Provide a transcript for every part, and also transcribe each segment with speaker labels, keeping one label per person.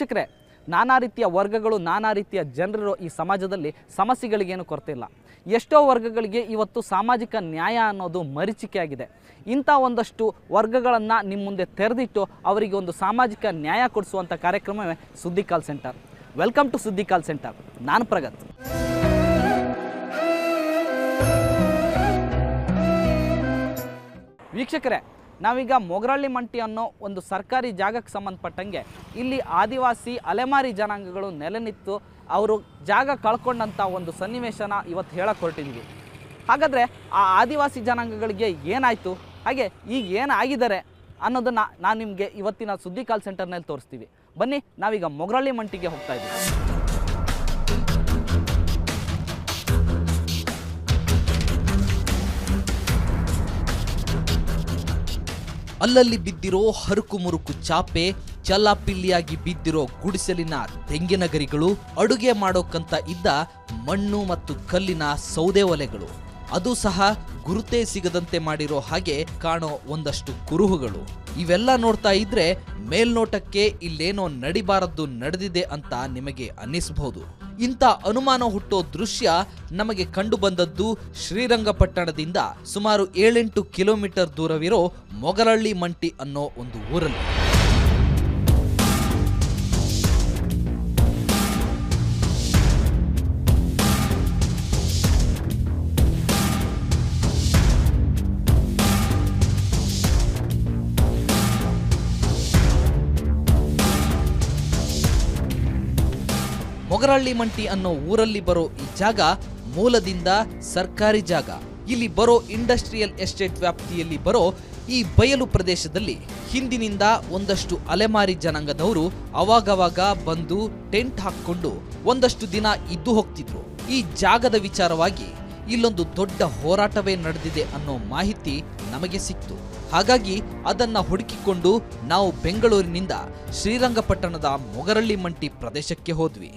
Speaker 1: ವೀಕ್ಷಕರೇ, ನಾನಾ ರೀತಿಯ ವರ್ಗಗಳು, ನಾನಾ ರೀತಿಯ ಜನರು ಈ ಸಮಾಜದಲ್ಲಿ ಸಮಸ್ಯೆಗಳಿಗೇನು ಕೊರತೆ ಇಲ್ಲ. ಎಷ್ಟೋ ವರ್ಗಗಳಿಗೆ ಇವತ್ತು ಸಾಮಾಜಿಕ ನ್ಯಾಯ ಅನ್ನೋದು ಮರೀಚಿಕೆಯಾಗಿದೆ. ಇಂಥ ಒಂದಷ್ಟು ವರ್ಗಗಳನ್ನು ನಿಮ್ಮ ಮುಂದೆ ತೆರೆದಿಟ್ಟು ಅವರಿಗೆ ಒಂದು ಸಾಮಾಜಿಕ ನ್ಯಾಯ ಕೊಡಿಸುವಂಥ ಕಾರ್ಯಕ್ರಮವೇ ಸುದ್ದಿ ಕಾಲ್ ಸೆಂಟರ್. ವೆಲ್ಕಮ್ ಟು ಸುದ್ದಿ ಕಾಲ್ ಸೆಂಟರ್. ನಾನು ಪ್ರಗತ್. ವೀಕ್ಷಕರೇ ನಾವೀಗ ಮೊಗರಳ್ಳಿ ಮಂಟಿ ಅನ್ನೋ ಒಂದು ಸರ್ಕಾರಿ ಜಾಗಕ್ಕೆ ಸಂಬಂಧಪಟ್ಟಂಗೆ ಇಲ್ಲಿ ಆದಿವಾಸಿ ಅಲೆಮಾರಿ ಜನಾಂಗಗಳು ನೆಲೆ ನಿಂತು ಅವರು ಜಾಗ ಕಳ್ಕೊಂಡಂಥ ಒಂದು ಸನ್ನಿವೇಶನ ಇವತ್ತು ಹೇಳಕ್ಕೆ ಹೊರಟಿದ್ವಿ ಹಾಗಾದರೆ ಆ ಆದಿವಾಸಿ ಜನಾಂಗಗಳಿಗೆ ಏನಾಯಿತು? ಹಾಗೆ ಈಗ ಏನಾಗಿದ್ದಾರೆ ಅನ್ನೋದನ್ನು ನಾನು ನಿಮಗೆ ಇವತ್ತಿನ ಸುದ್ದಿ ಕಾಲ್ ಸೆಂಟರ್ನಲ್ಲಿ ತೋರಿಸ್ತೀವಿ. ಬನ್ನಿ, ನಾವೀಗ ಮೊಗರಳ್ಳಿ ಮಂಟಿಗೆ ಹೋಗ್ತಾ ಇದ್ದೀವಿ.
Speaker 2: ಅಲ್ಲಲ್ಲಿ ಬಿದ್ದಿರೋ ಹರುಕು ಮುರುಕು ಚಾಪೆ ಚಲ್ಲಾಪಿಲ್ಲಿಯಾಗಿ ಬಿದ್ದಿರೋ ಗುಡಿಸಲಿನ ತೆಂಗಿನ ಗರಿಗಳು, ಅಡುಗೆ ಮಾಡೋಕ್ಕಂತ ಇದ್ದ ಮಣ್ಣು ಮತ್ತು ಕಲ್ಲಿನ ಸೌದೆ ಒಲೆಗಳು. ಅದು ಸಹ ಗುರುತೇ ಸಿಗದಂತೆ ಮಾಡಿರೋ ಹಾಗೆ ಕಾಣೋ ಒಂದಷ್ಟು ಕುರುಹುಗಳು. ಇವೆಲ್ಲ ನೋಡ್ತಾ ಇದ್ರೆ ಮೇಲ್ನೋಟಕ್ಕೆ ಇಲ್ಲೇನೋ ನಡಿಬಾರದ್ದು ನಡೆದಿದೆ ಅಂತ ನಿಮಗೆ ಅನ್ನಿಸಬಹುದು ಇಂಥ ಅನುಮಾನ ಹುಟ್ಟೋ ದೃಶ್ಯ ನಮಗೆ ಕಂಡು ಬಂದದ್ದು ಶ್ರೀರಂಗಪಟ್ಟಣದಿಂದ ಸುಮಾರು ಏಳೆಂಟು ಕಿಲೋಮೀಟರ್ ದೂರವಿರೋ ಮೊಗರಳ್ಳಿ ಮಂಟಿ ಅನ್ನೋ ಒಂದು ಊರಲ್ಲಿ. ಮೊಗರಳ್ಳಿ ಮಂಟಿ ಅನ್ನೋ ಊರಲ್ಲಿ ಬರೋ ಈ ಜಾಗ ಮೂಲದಿಂದ ಸರ್ಕಾರಿ ಜಾಗ. ಇಲ್ಲಿ ಬರೋ ಇಂಡಸ್ಟ್ರಿಯಲ್ ಎಸ್ಟೇಟ್ ವ್ಯಾಪ್ತಿಯಲ್ಲಿ ಬರೋ ಈ ಬಯಲು ಪ್ರದೇಶದಲ್ಲಿ ಹಿಂದಿನಿಂದ ಒಂದಷ್ಟು ಅಲೆಮಾರಿ ಜನಾಂಗದವರು ಅವಾಗವಾಗ ಬಂದು ಟೆಂಟ್ ಹಾಕ್ಕೊಂಡು ಒಂದಷ್ಟು ದಿನ ಇದ್ದು ಹೋಗ್ತಿದ್ರು. ಈ ಜಾಗದ ವಿಚಾರವಾಗಿ ಇಲ್ಲೊಂದು ದೊಡ್ಡ ಹೋರಾಟವೇ ನಡೆದಿದೆ ಅನ್ನೋ ಮಾಹಿತಿ ನಮಗೆ ಸಿಕ್ತು. ಹಾಗಾಗಿ ಅದನ್ನ ಹುಡುಕಿಕೊಂಡು ನಾವು ಬೆಂಗಳೂರಿನಿಂದ ಶ್ರೀರಂಗಪಟ್ಟಣದ ಮೊಗರಳ್ಳಿ ಮಂಟಿ ಪ್ರದೇಶಕ್ಕೆ ಹೋದ್ವಿ.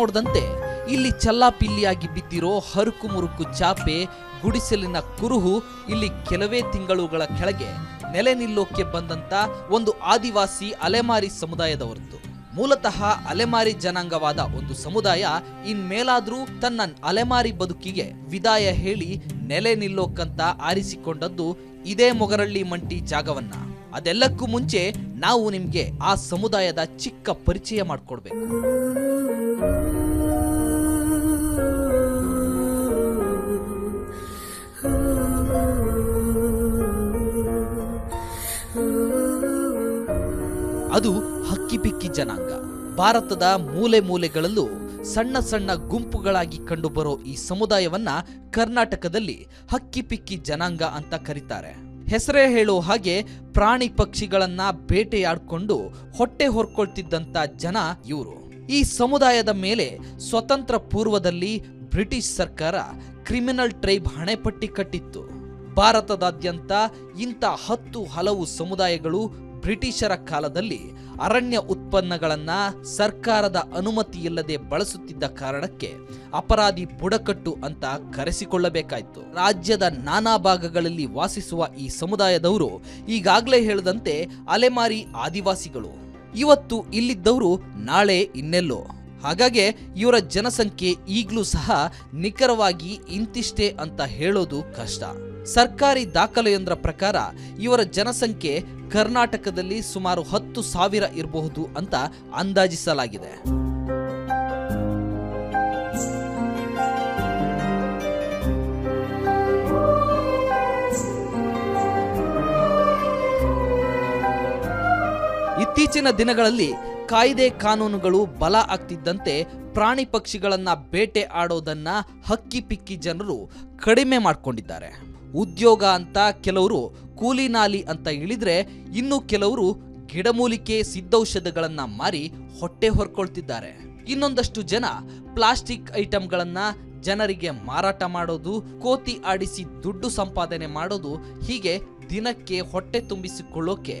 Speaker 2: ನೋಡ್ದಂತೆ ಇಲ್ಲಿ ಚಲ್ಲಾಪಿಲ್ಲಿಯಾಗಿ ಬಿದ್ದಿರೋ ಹರುಕು ಮುರುಕು ಚಾಪೆ, ಗುಡಿಸಲಿನ ಕುರುಹು ಇಲ್ಲಿ ಕೆಲವೇ ತಿಂಗಳುಗಳ ಕೆಳಗೆ ನೆಲೆ ನಿಲ್ಲೋಕೆ ಬಂದಂತ ಒಂದು ಆದಿವಾಸಿ ಅಲೆಮಾರಿ ಸಮುದಾಯದವರದ್ದು. ಮೂಲತಃ ಅಲೆಮಾರಿ ಜನಾಂಗವಾದ ಒಂದು ಸಮುದಾಯ ಇನ್ಮೇಲಾದ್ರೂ ತನ್ನ ಅಲೆಮಾರಿ ಬದುಕಿಗೆ ವಿದಾಯ ಹೇಳಿ ನೆಲೆ ನಿಲ್ಲೋಕಂತ ಆರಿಸಿಕೊಂಡದ್ದು ಇದೇ ಮೊಗರಳ್ಳಿ ಮಂಟಿ ಜಾಗವನ್ನ. ಅದೆಲ್ಲಕ್ಕೂ ಮುಂಚೆ ನಾವು ನಿಮಗೆ ಆ ಸಮುದಾಯದ ಚಿಕ್ಕ ಪರಿಚಯ ಮಾಡಿಕೊಡ್ಬೇಕು. ಅದು ಹಕ್ಕಿಪಿಕ್ಕಿ ಜನಾಂಗ. ಭಾರತದ ಮೂಲೆ ಮೂಲೆಗಳಲ್ಲೂ ಸಣ್ಣ ಸಣ್ಣ ಗುಂಪುಗಳಾಗಿ ಕಂಡುಬರೋ ಈ ಸಮುದಾಯವನ್ನ ಕರ್ನಾಟಕದಲ್ಲಿ ಹಕ್ಕಿಪಿಕ್ಕಿ ಜನಾಂಗ ಅಂತ ಕರೀತಾರೆ. ಹೆಸರೇ ಹೇಳೋ ಹಾಗೆ ಪ್ರಾಣಿ ಪಕ್ಷಿಗಳನ್ನ ಬೇಟೆಯಾಡ್ಕೊಂಡು ಹೊಟ್ಟೆ ಹೊರ್ಕೊಳ್ತಿದ್ದಂತ ಜನ ಇವರು. ಈ ಸಮುದಾಯದ ಮೇಲೆ ಸ್ವತಂತ್ರ ಪೂರ್ವದಲ್ಲಿ ಬ್ರಿಟಿಷ್ ಸರ್ಕಾರ ಕ್ರಿಮಿನಲ್ ಟ್ರೈಬ್ ಹಣೆಪಟ್ಟಿ ಕಟ್ಟಿತ್ತು. ಭಾರತದಾದ್ಯಂತ ಇಂಥ ಹತ್ತು ಹಲವು ಸಮುದಾಯಗಳು ಬ್ರಿಟಿಷರ ಕಾಲದಲ್ಲಿ ಅರಣ್ಯ ಉತ್ಪನ್ನಗಳನ್ನ ಸರ್ಕಾರದ ಅನುಮತಿಯಿಲ್ಲದೆ ಬಳಸುತ್ತಿದ್ದ ಕಾರಣಕ್ಕೆ ಅಪರಾಧಿ ಬುಡಕಟ್ಟು ಅಂತ ಕರೆಸಿಕೊಳ್ಳಬೇಕಾಯ್ತು. ರಾಜ್ಯದ ನಾನಾ ಭಾಗಗಳಲ್ಲಿ ವಾಸಿಸುವ ಈ ಸಮುದಾಯದವರು ಈಗಾಗಲೇ ಹೇಳಿದಂತೆ ಅಲೆಮಾರಿ ಆದಿವಾಸಿಗಳು. ಇವತ್ತು ಇಲ್ಲಿದ್ದವರು ನಾಳೆ ಇನ್ನೆಲ್ಲೋ. ಹಾಗಾಗಿ ಇವರ ಜನಸಂಖ್ಯೆ ಈಗಲೂ ಸಹ ನಿಖರವಾಗಿ ಇಂತಿಷ್ಟೇ ಅಂತ ಹೇಳೋದು ಕಷ್ಟ. ಸರ್ಕಾರಿ ದಾಖಲೆಯೊಂದರ ಪ್ರಕಾರ ಇವರ ಜನಸಂಖ್ಯೆ ಕರ್ನಾಟಕದಲ್ಲಿ ಸುಮಾರು ಹತ್ತು ಸಾವಿರ ಇರಬಹುದು ಅಂತ ಅಂದಾಜಿಸಲಾಗಿದೆ. ಇತ್ತೀಚಿನ ದಿನಗಳಲ್ಲಿ ಕಾಯ್ದೆ ಕಾನೂನುಗಳು ಬಲ ಆಗ್ತಿದ್ದಂತೆ ಪ್ರಾಣಿ ಪಕ್ಷಿಗಳನ್ನ ಬೇಟೆ ಆಡೋದನ್ನ ಹಕ್ಕಿ ಪಿಕ್ಕಿ ಜನರು ಕಡಿಮೆ ಮಾಡ್ಕೊಂಡಿದ್ದಾರೆ. ಉದ್ಯೋಗ ಅಂತ ಕೆಲವರು ಕೂಲಿ ನಾಲಿ ಅಂತ ಇಳಿದ್ರೆ ಇನ್ನು ಕೆಲವರು ಗಿಡಮೂಲಿಕೆ ಸಿದ್ಧೌಷಧಗಳನ್ನ ಮಾರಿ ಹೊಟ್ಟೆ ಹೊರ್ಕೊಳ್ತಿದ್ದಾರೆ. ಇನ್ನೊಂದಷ್ಟು ಜನ ಪ್ಲಾಸ್ಟಿಕ್ ಐಟಂಗಳನ್ನ ಜನರಿಗೆ ಮಾರಾಟ ಮಾಡೋದು, ಕೋತಿ ಆಡಿಸಿ ದುಡ್ಡು ಸಂಪಾದನೆ ಮಾಡೋದು ಹೀಗೆ ದಿನಕ್ಕೆ ಹೊಟ್ಟೆ ತುಂಬಿಸಿಕೊಳ್ಳೋಕೆ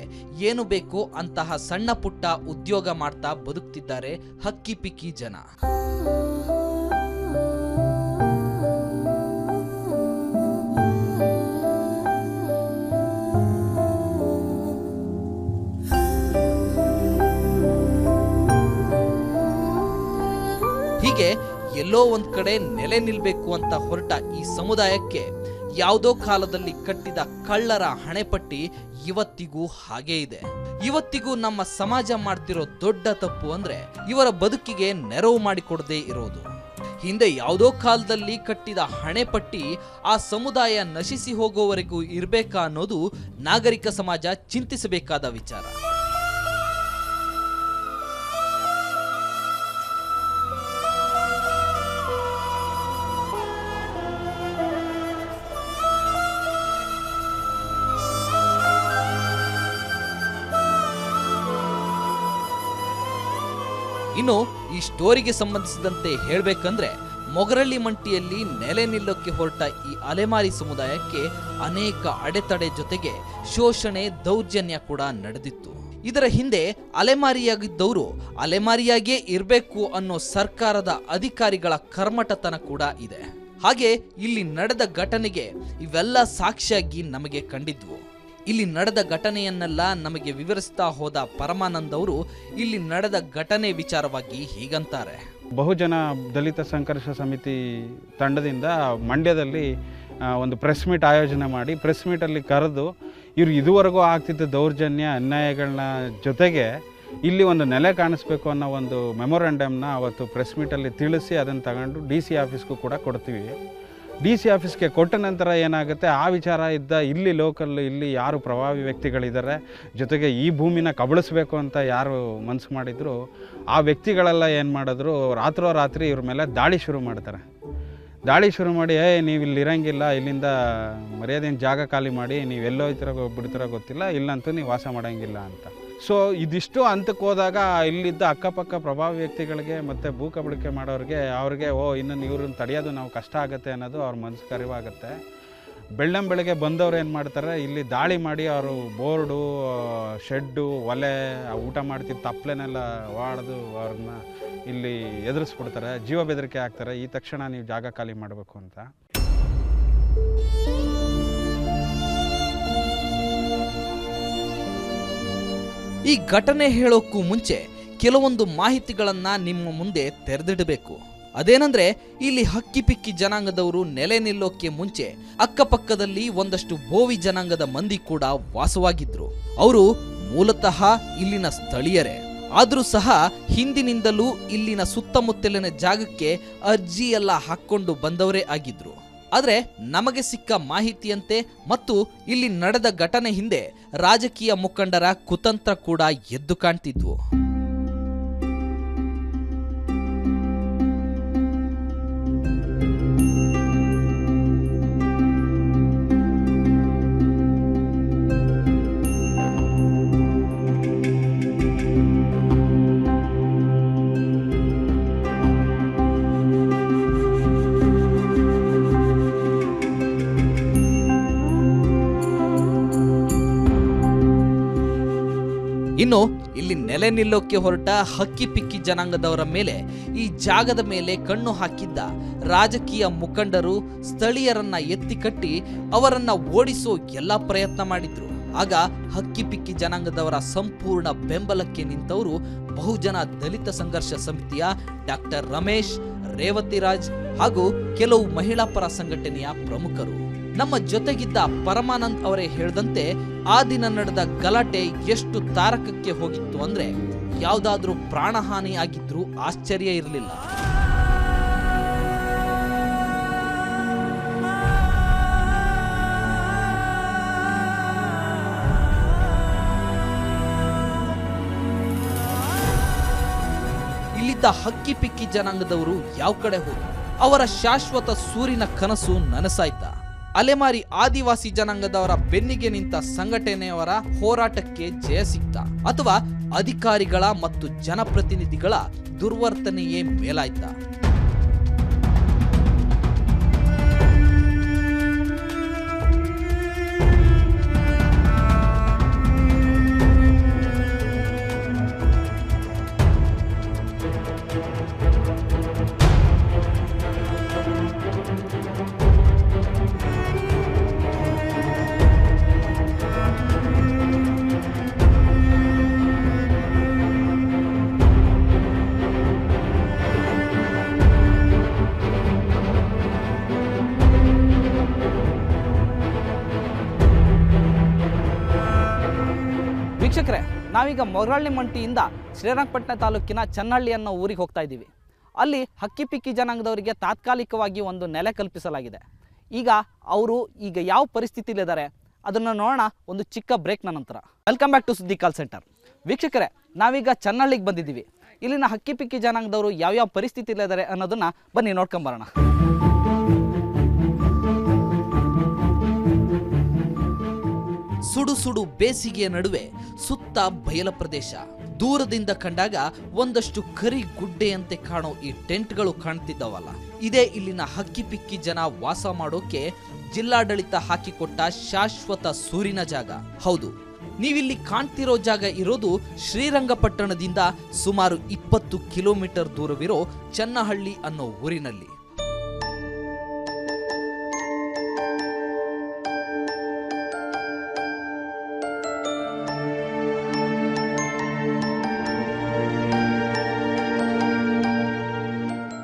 Speaker 2: ಏನು ಬೇಕೋ ಅಂತಹ ಸಣ್ಣ ಪುಟ್ಟ ಉದ್ಯೋಗ ಮಾಡ್ತಾ ಬದುಕ್ತಿದ್ದಾರೆ ಹಕ್ಕಿ ಪಿಕ್ಕಿ ಜನ. ಹೀಗೆ ಎಲ್ಲೋ ಒಂದ್ ಕಡೆ ನೆಲೆ ನಿಲ್ಬೇಕು ಅಂತ ಹೊರಟ ಈ ಸಮುದಾಯಕ್ಕೆ ಯಾವುದೋ ಕಾಲದಲ್ಲಿ ಕಟ್ಟಿದ ಕಳ್ಳರ ಹಣೆಪಟ್ಟಿ ಇವತ್ತಿಗೂ ಹಾಗೇ ಇದೆ. ಇವತ್ತಿಗೂ ನಮ್ಮ ಸಮಾಜ ಮಾಡ್ತಿರೋ ದೊಡ್ಡ ತಪ್ಪು ಅಂದ್ರೆ ಇವರ ಬದುಕಿಗೆ ನೆರವು ಮಾಡಿಕೊಡದೇ ಇರೋದು. ಹಿಂದೆ ಯಾವುದೋ ಕಾಲದಲ್ಲಿ ಕಟ್ಟಿದ ಹಣೆಪಟ್ಟಿ ಆ ಸಮುದಾಯ ನಶಿಸಿ ಹೋಗೋವರೆಗೂ ಇರಬೇಕಾ ಅನ್ನೋದು ನಾಗರಿಕ ಸಮಾಜ ಚಿಂತಿಸಬೇಕಾದ ವಿಚಾರ. ಇನ್ನು ಈ ಸ್ಟೋರಿಗೆ ಸಂಬಂಧಿಸಿದಂತೆ ಹೇಳಬೇಕಂದ್ರೆ ಮೊಗರಳ್ಳಿ ಮಂಟಿಯಲ್ಲಿ ನೆಲೆ ನಿಲ್ಲೋಕ್ಕೆ ಹೊರಟ ಈ ಅಲೆಮಾರಿ ಸಮುದಾಯಕ್ಕೆ ಅನೇಕ ಅಡೆತಡೆ ಜೊತೆಗೆ ಶೋಷಣೆ, ದೌರ್ಜನ್ಯ ಕೂಡ ನಡೆದಿತ್ತು. ಇದರ ಹಿಂದೆ ಅಲೆಮಾರಿಯಾಗಿದ್ದವರು ಅಲೆಮಾರಿಯಾಗಿಯೇ ಇರಬೇಕು ಅನ್ನೋ ಸರ್ಕಾರದ ಅಧಿಕಾರಿಗಳ ಕರ್ಮಟತನ ಕೂಡ ಇದೆ. ಹಾಗೆ ಇಲ್ಲಿ ನಡೆದ ಘಟನೆಗೆ ಇವೆಲ್ಲ ಸಾಕ್ಷಿಯಾಗಿ ನಮಗೆ ಕಂಡಿದ್ವು. ಇಲ್ಲಿ ನಡೆದ ಘಟನೆಯನ್ನೆಲ್ಲ ನಮಗೆ ವಿವರಿಸ್ತಾ ಹೋದ ಪರಮಾನಂದ್ ಅವರು, ಇಲ್ಲಿ ನಡೆದ ಘಟನೆ ವಿಚಾರವಾಗಿ ಹೀಗಂತಾರೆ.
Speaker 3: ಬಹುಜನ ದಲಿತ ಸಂಘರ್ಷ ಸಮಿತಿ ತಂಡದಿಂದ ಮಂಡ್ಯದಲ್ಲಿ ಒಂದು ಪ್ರೆಸ್ ಮೀಟ್ ಆಯೋಜನೆ ಮಾಡಿ, ಪ್ರೆಸ್ ಮೀಟಲ್ಲಿ ಕರೆದು ಇವರು ಇದುವರೆಗೂ ಆಗ್ತಿದ್ದ ದೌರ್ಜನ್ಯ ಅನ್ಯಾಯಗಳನ್ನ ಜೊತೆಗೆ ಇಲ್ಲಿ ಒಂದು ನೆಲೆ ಕಾಣಿಸ್ಬೇಕು ಅನ್ನೋ ಒಂದು ಮೆಮೊರಾಂಡಮ್ನ ಅವತ್ತು ಪ್ರೆಸ್ ಮೀಟಲ್ಲಿ ತಿಳಿಸಿ ಅದನ್ನು ತಗೊಂಡು ಡಿ ಸಿ ಆಫೀಸ್ಗೂ ಕೂಡ ಕೊಡ್ತೀವಿ. ಡಿ ಸಿ ಆಫೀಸ್ಗೆ ಕೊಟ್ಟ ನಂತರ ಏನಾಗುತ್ತೆ? ಆ ವಿಚಾರ ಇದ್ದ ಇಲ್ಲಿ ಲೋಕಲ್ ಇಲ್ಲಿ ಯಾರು ಪ್ರಭಾವಿ ವ್ಯಕ್ತಿಗಳಿದ್ದಾರೆ, ಜೊತೆಗೆ ಈ ಭೂಮಿನ ಕಬಳಿಸ್ಬೇಕು ಅಂತ ಯಾರು ಮನಸ್ಸು ಮಾಡಿದ್ರು, ಆ ವ್ಯಕ್ತಿಗಳೆಲ್ಲ ಏನು ಮಾಡಿದ್ರು, ರಾತ್ರೋ ರಾತ್ರಿ ಇವ್ರ ಮೇಲೆ ದಾಳಿ ಶುರು ಮಾಡ್ತಾರೆ. ದಾಳಿ ಶುರು ಮಾಡಿ, ಏ, ನೀವು ಇಲ್ಲಿ ಇರಂಗಿಲ್ಲ, ಇಲ್ಲಿಂದ ಮರ್ಯಾದೆನ ಜಾಗ ಖಾಲಿ ಮಾಡಿ, ನೀವು ಎಲ್ಲೋ ಹೋಗ್ತಿರೋ ಬಿಡ್ತಿರೋ ಗೊತ್ತಿಲ್ಲ, ಇಲ್ಲಂತೂ ನೀವು ವಾಸ ಮಾಡೋಂಗಿಲ್ಲ ಅಂತ. ಸೊ ಇದಿಷ್ಟು ಹಂತಕ್ಕೆ ಹೋದಾಗ ಇಲ್ಲಿದ್ದ ಅಕ್ಕಪಕ್ಕ ಪ್ರಭಾವಿ ವ್ಯಕ್ತಿಗಳಿಗೆ ಮತ್ತು ಭೂ ಕಬಳಿಕೆ ಮಾಡೋರಿಗೆ ಅವ್ರಿಗೆ, ಓ ಇನ್ನೊಂದು ಇವ್ರನ್ನ ತಡೆಯೋದು ನಾವು ಕಷ್ಟ ಆಗುತ್ತೆ ಅನ್ನೋದು ಅವ್ರ ಮನಸ್ಸು ಅರಿವಾಗುತ್ತೆ. ಬೆಳ್ಳಂ ಬೆಳಗ್ಗೆ ಬಂದವರು ಏನು ಮಾಡ್ತಾರೆ, ಇಲ್ಲಿ ದಾಳಿ ಮಾಡಿ ಅವರು ಬೋರ್ಡು ಶೆಡ್ಡು, ಒಲೆ ಊಟ ಮಾಡ್ತಿದ್ದ ತಪ್ಪಲೆನೆಲ್ಲ ವಾಡ್ದು ಅವ್ರನ್ನ ಇಲ್ಲಿ ಎದುರಿಸ್ಬಿಡ್ತಾರೆ, ಜೀವ ಬೆದರಿಕೆ ಹಾಕ್ತಾರೆ. ಈ ತಕ್ಷಣ ನೀವು ಜಾಗ ಖಾಲಿ ಮಾಡಬೇಕು ಅಂತ.
Speaker 2: ಈ ಘಟನೆ ಹೇಳೋಕ್ಕೂ ಮುಂಚೆ ಕೆಲವೊಂದು ಮಾಹಿತಿಗಳನ್ನ ನಿಮ್ಮ ಮುಂದೆ ತೆರೆದಿಡಬೇಕು. ಅದೇನಂದ್ರೆ, ಇಲ್ಲಿ ಹಕ್ಕಿಪಿಕ್ಕಿ ಜನಾಂಗದವರು ನೆಲೆ ನಿಲ್ಲೋಕೆ ಮುಂಚೆ ಅಕ್ಕಪಕ್ಕದಲ್ಲಿ ಒಂದಷ್ಟು ಬೋವಿ ಜನಾಂಗದ ಮಂದಿ ಕೂಡ ವಾಸವಾಗಿದ್ರು. ಅವರು ಮೂಲತಃ ಇಲ್ಲಿನ ಸ್ಥಳೀಯರೇ. ಆದ್ರೂ ಸಹ ಹಿಂದಿನಿಂದಲೂ ಇಲ್ಲಿನ ಸುತ್ತಮುತ್ತಲಿನ ಜಾಗಕ್ಕೆ ಅರ್ಜಿ ಎಲ್ಲ ಹಾಕೊಂಡು ಬಂದವರೇ ಆಗಿದ್ರು. ಆದ್ರೆ ನಮಗೆ ಸಿಕ್ಕ ಮಾಹಿತಿಯಂತೆ ಮತ್ತು ಇಲ್ಲಿ ನಡೆದ ಘಟನೆ ಹಿಂದೆ ರಾಜಕೀಯ ಮುಖಂಡರ ಕುತಂತ್ರ ಕೂಡ ಎದ್ದು ಕಾಣ್ತಿದ್ವು. ನೆಲೆ ನಿಲ್ಲೋಕ್ಕೆ ಹೊರಟ ಹಕ್ಕಿ ಪಿಕ್ಕಿ ಜನಾಂಗದವರ ಮೇಲೆ ಈ ಜಾಗದ ಮೇಲೆ ಕಣ್ಣು ಹಾಕಿದ್ದ ರಾಜಕೀಯ ಮುಖಂಡರು ಸ್ಥಳೀಯರನ್ನ ಎತ್ತಿ ಕಟ್ಟಿ ಅವರನ್ನ ಓಡಿಸೋ ಎಲ್ಲ ಪ್ರಯತ್ನ ಮಾಡಿದ್ರು. ಆಗ ಹಕ್ಕಿ ಪಿಕ್ಕಿ ಜನಾಂಗದವರ ಸಂಪೂರ್ಣ ಬೆಂಬಲಕ್ಕೆ ನಿಂತವರು ಬಹುಜನ ದಲಿತ ಸಂಘರ್ಷ ಸಮಿತಿಯ ಡಾಕ್ಟರ್ ರಮೇಶ್ ರೇವತಿರಾಜ್ ಹಾಗೂ ಕೆಲವು ಮಹಿಳಾ ಪರ ಸಂಘಟನೆಯ ಪ್ರಮುಖರು. ನಮ್ಮ ಜೊತೆಗಿದ್ದ ಪರಮಾನಂದ್ ಅವರೇ ಹೇಳದಂತೆ ಆ ದಿನ ನಡೆದ ಗಲಾಟೆ ಎಷ್ಟು ತಾರಕಕ್ಕೆ ಹೋಗಿತ್ತು ಅಂದ್ರೆ ಯಾವ್ದಾದ್ರೂ ಪ್ರಾಣಹಾನಿ ಆಗಿದ್ರೂ ಆಶ್ಚರ್ಯ ಇರಲಿಲ್ಲ. ಇಲ್ಲಿದ್ದ ಹಕ್ಕಿ ಪಿಕ್ಕಿ ಜನಾಂಗದವರು ಯಾವ ಕಡೆ ಹೋದ್ರು? ಅವರ ಶಾಶ್ವತ ಸೂರಿನ ಕನಸು ನನಸಾಯ್ತಾ? ಅಲೆಮಾರಿ ಆದಿವಾಸಿ ಜನಾಂಗದವರ ಬೆನ್ನಿಗೆ ನಿಂತ ಸಂಘಟನೆಯವರ ಹೋರಾಟಕ್ಕೆ ಜಯ ಸಿಕ್ತ. ಅಥವಾ ಅಧಿಕಾರಿಗಳ ಮತ್ತು ಜನಪ್ರತಿನಿಧಿಗಳ ದುರ್ವರ್ತನೆಯೇ ಮೇಲಾಯ್ತಾ.
Speaker 1: ನಾವೀಗ ಮೊರಳ್ಳಿ ಮಂಟಿಯಿಂದ ಶ್ರೀರಂಗಪಟ್ಟಣ ತಾಲೂಕಿನ ಚನ್ನಹಳ್ಳಿ ಅನ್ನೋ ಊರಿಗೆ ಹೋಗ್ತಾ ಇದ್ದೀವಿ. ಅಲ್ಲಿ ಹಕ್ಕಿಪಿಕ್ಕಿ ಜನಾಂಗದವರಿಗೆ ತಾತ್ಕಾಲಿಕವಾಗಿ ಒಂದು ನೆಲೆ ಕಲ್ಪಿಸಲಾಗಿದೆ. ಈಗ ಅವರು ಈಗ ಯಾವ ಪರಿಸ್ಥಿತಿಲಿದ್ದಾರೆ ಅದನ್ನು ನೋಡೋಣ ಒಂದು ಚಿಕ್ಕ ಬ್ರೇಕ್ನ ನಂತರ. ವೆಲ್ಕಮ್ ಬ್ಯಾಕ್ ಟು ಸುದ್ದಿ ಕಾಲ್ ಸೆಂಟರ್ ವೀಕ್ಷಕರೇ, ನಾವೀಗ ಚನ್ನಹಳ್ಳಿಗೆ ಬಂದಿದ್ದೀವಿ. ಇಲ್ಲಿನ ಹಕ್ಕಿಪಿಕ್ಕಿ ಜನಾಂಗದವರು ಯಾವ್ಯಾವ ಪರಿಸ್ಥಿತಿಲಿದ್ದಾರೆ ಅನ್ನೋದನ್ನ ಬನ್ನಿ ನೋಡ್ಕೊಂಬರೋಣ.
Speaker 2: ಸುಡು ಸುಡು ಬೇಸಿಗೆಯ ನಡುವೆ ಸುತ್ತ ಬಯಲ ಪ್ರದೇಶ. ದೂರದಿಂದ ಕಂಡಾಗ ಒಂದಷ್ಟು ಕರಿ ಗುಡ್ಡೆಯಂತೆ ಕಾಣೋ ಈ ಟೆಂಟ್ಗಳು ಕಾಣ್ತಿದ್ದವಲ್ಲ. ಇದೇ ಇಲ್ಲಿನ ಹಕ್ಕಿಪಿಕ್ಕಿ ಜನ ವಾಸ ಮಾಡೋಕೆ ಜಿಲ್ಲಾಡಳಿತ ಹಾಕಿಕೊಟ್ಟ ಶಾಶ್ವತ ಸೂರಿನ ಜಾಗ. ಹೌದು, ನೀವಿಲ್ಲಿ ಕಾಣ್ತಿರೋ ಜಾಗ ಇರೋದು ಶ್ರೀರಂಗಪಟ್ಟಣದಿಂದ ಸುಮಾರು ಇಪ್ಪತ್ತು ಕಿಲೋಮೀಟರ್ ದೂರವಿರೋ ಚನ್ನಹಳ್ಳಿ ಅನ್ನೋ ಊರಿನಲ್ಲಿ.